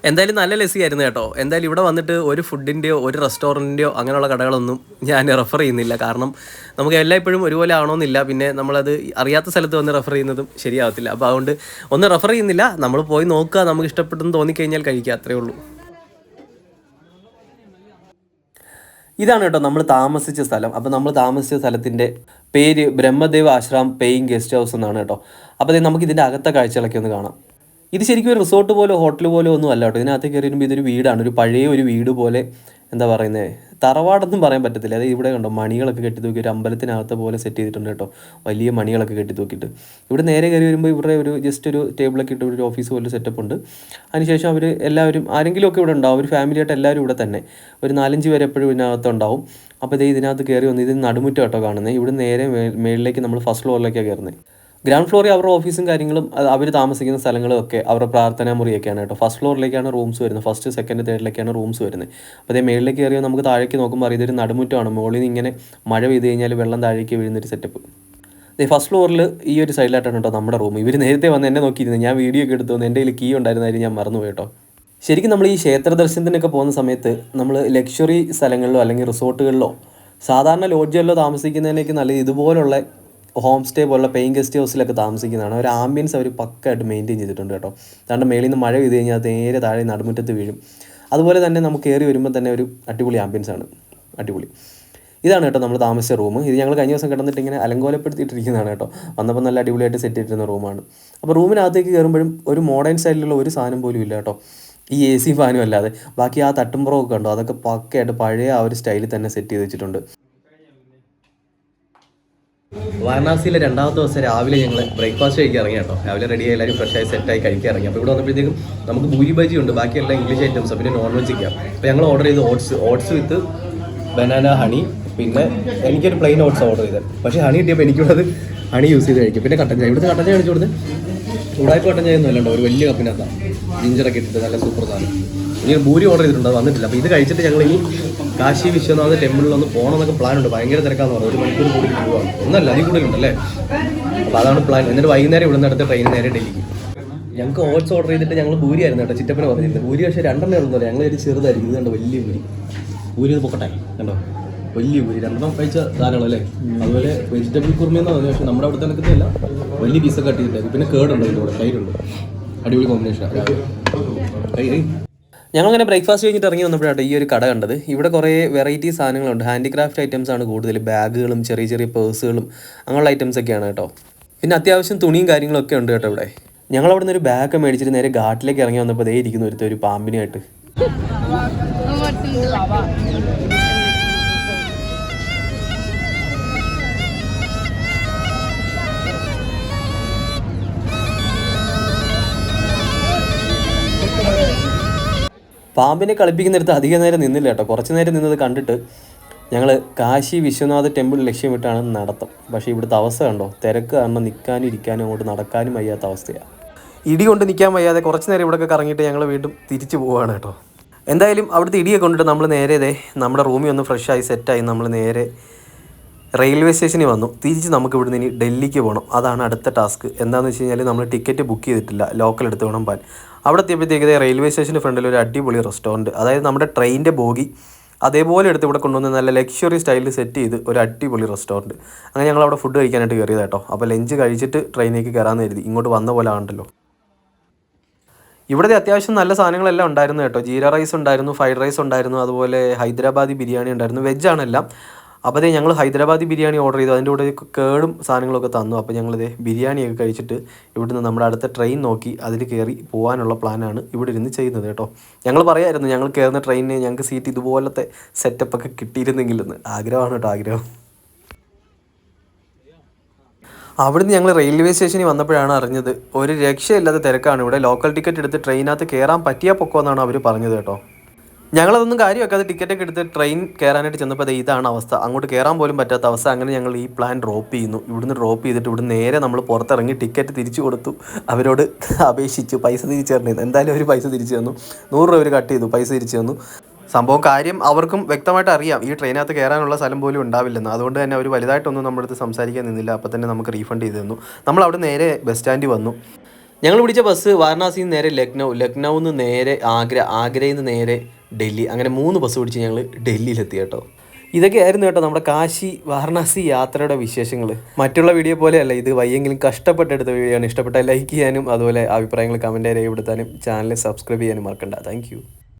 എന്തായാലും നല്ല ലസ്സി ആയിരുന്നു കേട്ടോ. എന്തായാലും ഇവിടെ വന്നിട്ട് ഒരു ഫുഡിന്റെയോ ഒരു റെസ്റ്റോറന്റിന്റെയോ അങ്ങനെയുള്ള കടകളൊന്നും ഞാൻ റെഫർ ചെയ്യുന്നില്ല. കാരണം നമുക്ക് എല്ലായ്പ്പോഴും ഒരുപോലെ ആണോന്നില്ല പിന്നെ നമ്മളത് അറിയാത്ത സ്ഥലത്ത് വന്ന് റെഫർ ചെയ്യുന്നതും ശരിയാവത്തില്ല. അപ്പോൾ അതുകൊണ്ട് ഒന്ന് റെഫർ ചെയ്യുന്നില്ല. നമ്മൾ പോയി നോക്കുക. നമുക്ക് ഇഷ്ടപ്പെട്ടെന്ന് തോന്നിക്കഴിഞ്ഞാൽ കഴിക്കുക. അത്രേ ഉള്ളൂ. ഇതാണ് കേട്ടോ നമ്മൾ താമസിച്ച സ്ഥലം. അപ്പോൾ നമ്മൾ താമസിച്ച സ്ഥലത്തിന്റെ പേര് Brahmadev Ashram paying guest house എന്നാണ് കേട്ടോ. അപ്പോൾ നമുക്ക് ഇതിന്റെ അകത്തെ കാഴ്ചകളൊക്കെ ഒന്ന് കാണാം. ഇത് ശരിക്കും ഒരു റിസോർട്ട് പോലെ ഹോട്ടൽ പോലെ ഒന്നും അല്ല കേട്ടോ. ഇതിനകത്ത് കയറി വരുമ്പോൾ ഇതൊരു വീടാണ്. ഒരു പഴയ ഒരു വീട് പോലെ എന്താ പറയുന്നത് തറവാടൊന്നും പറയാൻ പറ്റത്തില്ല. അത് ഇവിടെ കണ്ടോ മണികളൊക്കെ കെട്ടി തൂക്കി ഒരു അമ്പലത്തിനകത്ത് പോലെ സെറ്റ് ചെയ്തിട്ടുണ്ട് കേട്ടോ. വലിയ മണികളൊക്കെ കെട്ടി തൂക്കിയിട്ട്. ഇവിടെ നേരെ കയറി വരുമ്പോൾ ഇവിടെ ഒരു ജസ്റ്റ് ഒരു ടേബിളൊക്കെ ഇട്ട് ഒരു ഓഫീസ് പോലെ സെറ്റപ്പ് ഉണ്ട്. അതിനുശേഷം അവർ എല്ലാവരും ആരെങ്കിലും ഒക്കെ ഇവിടെ ഉണ്ടാവും. ഒരു ഫാമിലി ആയിട്ട് എല്ലാവരും ഇവിടെ തന്നെ. ഒരു നാലഞ്ച് പേര് എപ്പോഴും ഇതിനകത്ത് ഉണ്ടാവും. അപ്പോൾ ഇതേ ഇതിനകത്ത് കയറി വന്ന് ഇത് നടുമുറ്റം കേട്ടോ കാണുന്നത് ഇവിടെ നേരെ മേളിലേക്ക് നമ്മൾ ഫസ്റ്റ് ഫ്ലോറിലേക്കാണ് കയറുന്നത് ഗ്രൗണ്ട് ഫ്ലോറിൽ അവരുടെ ഓഫീസും കാര്യങ്ങളും അവർ താമസിക്കുന്ന സ്ഥലങ്ങളും ഒക്കെ അവരുടെ പ്രാർത്ഥനാ മുറിയൊക്കെയാണ് കേട്ടോ. ഫസ്റ്റ് ഫ്ലോറിലേക്കാണ് റൂംസ് വരുന്നത്. ഫസ്റ്റ് സെക്കൻഡ് തേർഡിലേക്കാണ് റൂംസ് വരുന്നത്. അപ്പോൾ അതേ മേളിലേക്ക് കയറിയോ നമുക്ക് താഴേക്ക് നോക്കുമ്പോൾ അറിയാം ഇതൊരു നടുമുറ്റമാണ്. മുകളിൽ നിന്ന് ഇങ്ങനെ മഴ പെയ്ത് കഴിഞ്ഞാൽ വെള്ളം താഴേക്ക് വീഴുന്നൊരു സെറ്റപ്പ് ഫസ്റ്റ് ഫ്ലോറിൽ ഈ ഒരു സൈഡിലായിട്ടാണ് കേട്ടോ നമ്മുടെ റൂം ഇവർ നേരത്തെ വന്ന് എന്നെ നോക്കിയിരുന്നു. ഞാൻ വീഡിയോ ഒക്കെ എടുത്തു എന്റെ കയ്യിൽ കീ ഉണ്ടായിരുന്നതായിരുന്നു ഞാൻ മറന്നുപോയി കേട്ടോ. ശരിക്കും നമ്മൾ ഈ ക്ഷേത്ര ദർശനത്തിനൊക്കെ പോകുന്ന സമയത്ത് നമ്മൾ ലക്ഷറി സ്ഥലങ്ങളിലോ അല്ലെങ്കിൽ റിസോർട്ടുകളിലോ സാധാരണ ലോഡ്ജുകളിലോ താമസിക്കുന്നതിനേക്ക് നല്ല ഇതുപോലുള്ള ഹോം സ്റ്റേ പോലുള്ള പെയിൻ ഗസ്റ്റ് ഹൗസിലൊക്കെ താമസിക്കുന്നതാണ്. ഒരു ആംബിയൻസ് അവർ പക്കായിട്ട് മെയിന്റെയിൻ ചെയ്തിട്ടുണ്ട് കേട്ടോ. കാരണം മേളിൽ നിന്ന് മഴ പെയ്ത് കഴിഞ്ഞാൽ നേരെ താഴെ നടുമുറ്റത്ത് വീഴും. അതുപോലെ തന്നെ നമുക്ക് കയറി വരുമ്പോൾ തന്നെ ഒരു അടിപൊളി ആംബിയൻസ് ആണ്. അടിപൊളി. ഇതാണ് കേട്ടോ നമ്മൾ താമസിച്ച റൂം ഇത് ഞങ്ങൾ കഴിഞ്ഞ ദിവസം കിടന്നിട്ട് ഇങ്ങനെ അലങ്കോലപ്പെടുത്തിയിട്ടിരിക്കുന്നതാണ് കേട്ടോ. വന്നപ്പോൾ നല്ല അടിപൊളിയായിട്ട് സെറ്റ് ചെയ്തിരുന്ന റൂമാണ് അപ്പോൾ റൂമിനകത്തേക്ക് കയറുമ്പോഴും ഒരു മോഡേൺ സ്റ്റൈലിലുള്ള ഒരു സാധനം പോലും ഇല്ല കേട്ടോ. ഈ എ സി ഫാനും അല്ലാതെ. ബാക്കി ആ തട്ടുംപുറമൊക്കെ ഉണ്ടോ അതൊക്കെ പക്കയായിട്ട് പഴയ ആ ഒരു സ്റ്റൈലിൽ തന്നെ സെറ്റ് ചെയ്ത് വെച്ചിട്ടുണ്ട്. വാരണാസിയിലെ രണ്ടാമത്തെ ദിവസം രാവിലെ ഞങ്ങൾ ബ്രേക്ക്ഫാസ്റ്റ് കഴിക്കാൻ ഇറങ്ങി കേട്ടോ. രാവിലെ റെഡി എല്ലാവരും ഫ്രഷ് ആയി സെറ്റായി കഴിക്കാൻ ഇറങ്ങി. അപ്പോൾ ഇവിടെ വന്നപ്പോഴത്തേക്കും നമുക്ക് ഭൂരി ബജി ഉണ്ട് ബാക്കി എല്ലാം ഇംഗ്ലീഷ് ഐറ്റംസ് പിന്നെ നോൺ വെജ് ഒക്കെയാണ് അപ്പോൾ ഞങ്ങൾ ഓർഡർ ചെയ്ത് oats oats with banana honey പിന്നെ എനിക്കൊരു പ്ലെയിൻ ഓട്സ് ഓർഡർ ചെയ്തത് പക്ഷേ ഹണി കിട്ടിയപ്പോൾ എനിക്കുള്ളത് ഹണി യൂസ് ചെയ്ത് കഴിക്കും. പിന്നെ കട്ടൻ ചായ ഇവിടുത്തെ കട്ടൻ ചായ അടിച്ചു കൊടുത്ത്. ഉടായ്പ കട്ടൻ ചായ ഒന്നും അല്ലണ്ടോ ഒരു വലിയ കപ്പിനകത്താണ് ജിഞ്ചറൊക്കെ ഇട്ടിട്ട് നല്ല സൂപ്പർ സാധനം. ഇനി ഭൂരി ഓർഡർ ചെയ്തിട്ടുണ്ട് അത് വന്നിട്ടില്ല. അപ്പോൾ ഇത് കഴിച്ചിട്ട് ഞങ്ങൾ ഇനി കാശി വിശ്വനാഥ് ടെമ്പിളിൽ ഒന്ന് പോകണം എന്നൊക്കെ പ്ലാൻ ഉണ്ട്. ഭയങ്കര തിരക്കാന്ന് പറഞ്ഞു ഒരു മണിക്കൂർ കൂടി പോവാണ് ഒന്നല്ല അതിൽ കൂടുതലുണ്ടല്ലേ അപ്പോൾ അതാണ് പ്ലാൻ എന്നിട്ട് വൈകുന്നേരം ഇവിടെ അടുത്ത ട്രെയിൻ നേരെ ഡൽഹിക്ക്. ഞങ്ങൾക്ക് ഓട്സ് ഓർഡർ ചെയ്തിട്ട് ഞങ്ങൾ ഭൂരി ആയിരുന്നു കേട്ടോ ചിറ്റപ്പനെ പറഞ്ഞിരുന്നത്. ഭൂരി പക്ഷേ രണ്ടെണ്ണം ഉള്ളൂ ഞങ്ങൾ ഒരു ചെറുതായിരിക്കും. ഇത് കണ്ടോ വലിയ ഭൂരി. ഭൂരി ഇത് പൊക്കട്ടെ. കണ്ടോ? വലിയ ഭൂരി. രണ്ടെണ്ണം കഴിച്ച ധാരാളം അല്ലേ? അതുപോലെ വെജിറ്റബിൾ കുർമി എന്ന് പറഞ്ഞു പക്ഷേ നമ്മുടെ അവിടെ തന്നെ അല്ല. വലിയ പീസൊക്കെ കട്ട് ചെയ്തിട്ട് പിന്നെ കേടുണ്ടോ ഇതിന്റെ കൂടെ? കയ്യിലുണ്ട് അടിപൊളി കോമ്പിനേഷൻ ഞങ്ങളിങ്ങനെ ബ്രേക്ക്ഫാസ്റ്റ് കഴിഞ്ഞിട്ട് ഇറങ്ങി വന്നപ്പോഴാണ് ഈ ഒരു കട കണ്ടത്. ഇവിടെ കുറേ വെറൈറ്റി സാധനങ്ങളുണ്ട്. ഹാൻഡിക്രാഫ്റ്റ് ഐറ്റംസ് ആണ് കൂടുതൽ ബാഗുകളും ചെറിയ ചെറിയ പേഴ്സുകളും അങ്ങനെയുള്ള ഐറ്റംസ് ഒക്കെയാണ് കേട്ടോ. പിന്നെ അത്യാവശ്യം തുണിയും കാര്യങ്ങളൊക്കെ ഉണ്ട് കേട്ടോ ഇവിടെ. ഞങ്ങൾ അവിടെ നിന്ന് ഒരു ബാഗ് മേടിച്ചിട്ട് നേരെ ഘാട്ടിലേക്ക് ഇറങ്ങി വന്നപ്പോൾ ദേ ഇരിക്കുന്നു ഒരുത്ത ഒരു പാമ്പിനായിട്ട് പാമ്പിനെ കളിപ്പിക്കുന്നിടത്ത് അധിക നേരം നിന്നില്ല കേട്ടോ. കുറച്ച് നേരം നിന്നത് കണ്ടിട്ട് ഞങ്ങൾ കാശി വിശ്വനാഥ ടെമ്പിൾ ലക്ഷ്യമിട്ടാണ് നടത്തം. പക്ഷേ ഇവിടുത്തെ അവസ്ഥ കണ്ടോ? തിരക്ക് കാരണം നിൽക്കാനും ഇരിക്കാനും അങ്ങോട്ട് നടക്കാനും വയ്യാത്ത അവസ്ഥയാണ് ഇടി കൊണ്ട് നിൽക്കാൻ വയ്യാതെ കുറച്ച് നേരം ഇവിടെയൊക്കെ കറങ്ങിയിട്ട് ഞങ്ങൾ വീണ്ടും തിരിച്ചു പോവുകയാണ് കേട്ടോ. എന്തായാലും അവിടുത്തെ ഇടിയൊക്കെ കൊണ്ടിട്ട് നമ്മൾ നേരെ ഇതേ നമ്മുടെ റൂമിൽ ഒന്ന് ഫ്രഷായി സെറ്റായി നമ്മൾ നേരെ റെയിൽവേ സ്റ്റേഷനിൽ വന്നു. തിരിച്ച് നമുക്ക് ഇവിടുന്ന് ഇനി ഡൽഹിക്ക് പോകണം അതാണ് അടുത്ത ടാസ്ക് എന്താണെന്ന് വെച്ച് കഴിഞ്ഞാൽ നമ്മൾ ടിക്കറ്റ് ബുക്ക് ചെയ്തിട്ടില്ല. ലോക്കൽ എടുത്ത് വേണം പോകാൻ അവിടെ എത്തിയപ്പോഴത്തേക്ക് റെയിൽവേ സ്റ്റേഷന്റെ ഫ്രണ്ടിൽ ഒരു അടിപൊളി റെസ്റ്റോറന്റ് അതായത് നമ്മുടെ ട്രെയിനിന്റെ ബോഗി അതേപോലെ എടുത്ത് ഇവിടെ കൊണ്ടുവന്ന് നല്ല ലക്ഷറി സ്റ്റൈലിൽ സെറ്റ് ചെയ്ത് ഒരു അടിപൊളി റെസ്റ്റോറന്റ് അങ്ങനെ ഞങ്ങൾ അവിടെ ഫുഡ് കഴിക്കാനായിട്ട് കയറിയത് കേട്ടോ. അപ്പോൾ ലഞ്ച് കഴിച്ചിട്ട് ട്രെയിനിലേക്ക് കയറാമെന്ന് കരുതി. ഇങ്ങോട്ട് വന്ന പോലെ ആണല്ലോ. ഇവിടുത്തെ അത്യാവശ്യം നല്ല സാധനങ്ങളെല്ലാം ഉണ്ടായിരുന്നു കേട്ടോ. ജീര റൈസ് ഉണ്ടായിരുന്നു ഫ്രൈഡ് റൈസ് ഉണ്ടായിരുന്നു അതുപോലെ ഹൈദരാബാദി ബിരിയാണി ഉണ്ടായിരുന്നു വെജ് ആണെല്ലാം. അപ്പോൾ അതേ ഞങ്ങൾ ഹൈദരാബാദി ബിരിയാണി ഓർഡർ ചെയ്തു. അതിന്റെ കൂടെ കേടും സാധനങ്ങളൊക്കെ തന്നു. അപ്പോൾ ഞങ്ങളിത് ബിരിയാണിയൊക്കെ കഴിച്ചിട്ട് ഇവിടുന്ന് നമ്മുടെ അടുത്ത ട്രെയിൻ നോക്കി അതിൽ കയറി പോകാനുള്ള പ്ലാനാണ് ഇവിടെ ഇരുന്ന് ചെയ്യുന്നത് കേട്ടോ. ഞങ്ങൾ പറയായിരുന്നു ഞങ്ങൾ കയറുന്ന ട്രെയിനിന് ഞങ്ങൾക്ക് സീറ്റ് ഇതുപോലത്തെ സെറ്റപ്പൊക്കെ കിട്ടിയിരുന്നെങ്കിലെന്ന് ആഗ്രഹമാണ് കേട്ടോ ആഗ്രഹം. അവിടുന്ന് ഞങ്ങൾ റെയിൽവേ സ്റ്റേഷനിൽ വന്നപ്പോഴാണ് അറിഞ്ഞത് ഒരു രക്ഷയില്ലാത്ത തിരക്കാണ് ഇവിടെ. ലോക്കൽ ടിക്കറ്റ് എടുത്ത് ട്രെയിനകത്ത് കയറാൻ പറ്റിയ പൊക്കമെന്നാണ് അവർ പറഞ്ഞത് കേട്ടോ. ഞങ്ങളതൊന്നും കാര്യമാക്കാതെ ടിക്കറ്റൊക്കെ എടുത്ത് ട്രെയിൻ കയറാനായിട്ട് ചെന്നപ്പോൾ അത് ഇതാണ് അവസ്ഥ. അങ്ങോട്ട് കയറാൻ പോലും പറ്റാത്ത അവസ്ഥ. അങ്ങനെ ഞങ്ങൾ ഈ പ്ലാൻ ഡ്രോപ്പ് ചെയ്യുന്നു. ഇവിടുന്ന് ഡ്രോപ്പ് ചെയ്തിട്ട് ഇവിടുന്ന് നേരെ നമ്മൾ പുറത്തിറങ്ങി ടിക്കറ്റ് തിരിച്ചു കൊടുത്തു. അവരോട് അപേക്ഷിച്ചു. പൈസ തിരിച്ചു എന്തായാലും അവർ പൈസ തിരിച്ചു തന്നു. നൂറ് രൂപ അവർ കട്ട് ചെയ്തു. പൈസ തിരിച്ചു തന്നു. സംഭവം കാര്യം അവർക്കും വ്യക്തമായിട്ട് അറിയാം. ഈ ട്രെയിനകത്ത് കയറാനുള്ള സ്ഥലം പോലും ഉണ്ടാവില്ലെന്ന്. അതുകൊണ്ട് തന്നെ അവർ വലുതായിട്ടൊന്നും നമ്മുടെ അടുത്ത് സംസാരിക്കാൻ നിന്നില്ല. അപ്പോൾ തന്നെ നമുക്ക് റീഫണ്ട് ചെയ്തു തന്നു. നമ്മൾ അവിടെ നേരെ ബസ് സ്റ്റാൻഡിൽ വന്നു. ഞങ്ങൾ പിടിച്ച ബസ് വാരണാസിയിൽ നിന്ന് നേരെ ലക്നൗ ലക്നൗ നിന്ന് നേരെ ആഗ്ര ആഗ്രയിൽ നിന്ന് നേരെ ഡൽഹി അങ്ങനെ മൂന്ന് ബസ് പിടിച്ച് ഞങ്ങൾ ഡൽഹിയിലെത്തി കേട്ടോ. ഇതൊക്കെ ആയിരുന്നു കേട്ടോ നമ്മുടെ കാശി വാരണാസി യാത്രയുടെ വിശേഷങ്ങൾ. മറ്റുള്ള വീഡിയോ പോലെയല്ല ഇത് വയ്യെങ്കിലും കഷ്ടപ്പെട്ടെടുത്ത വീഡിയോ ആണ്. ഇഷ്ടപ്പെട്ട ലൈക്ക് ചെയ്യാനും അതുപോലെ അഭിപ്രായങ്ങൾ കമന്റ് രേഖപ്പെടുത്താനും ചാനൽ സബ്സ്ക്രൈബ് ചെയ്യാനും മറക്കണ്ട. താങ്ക്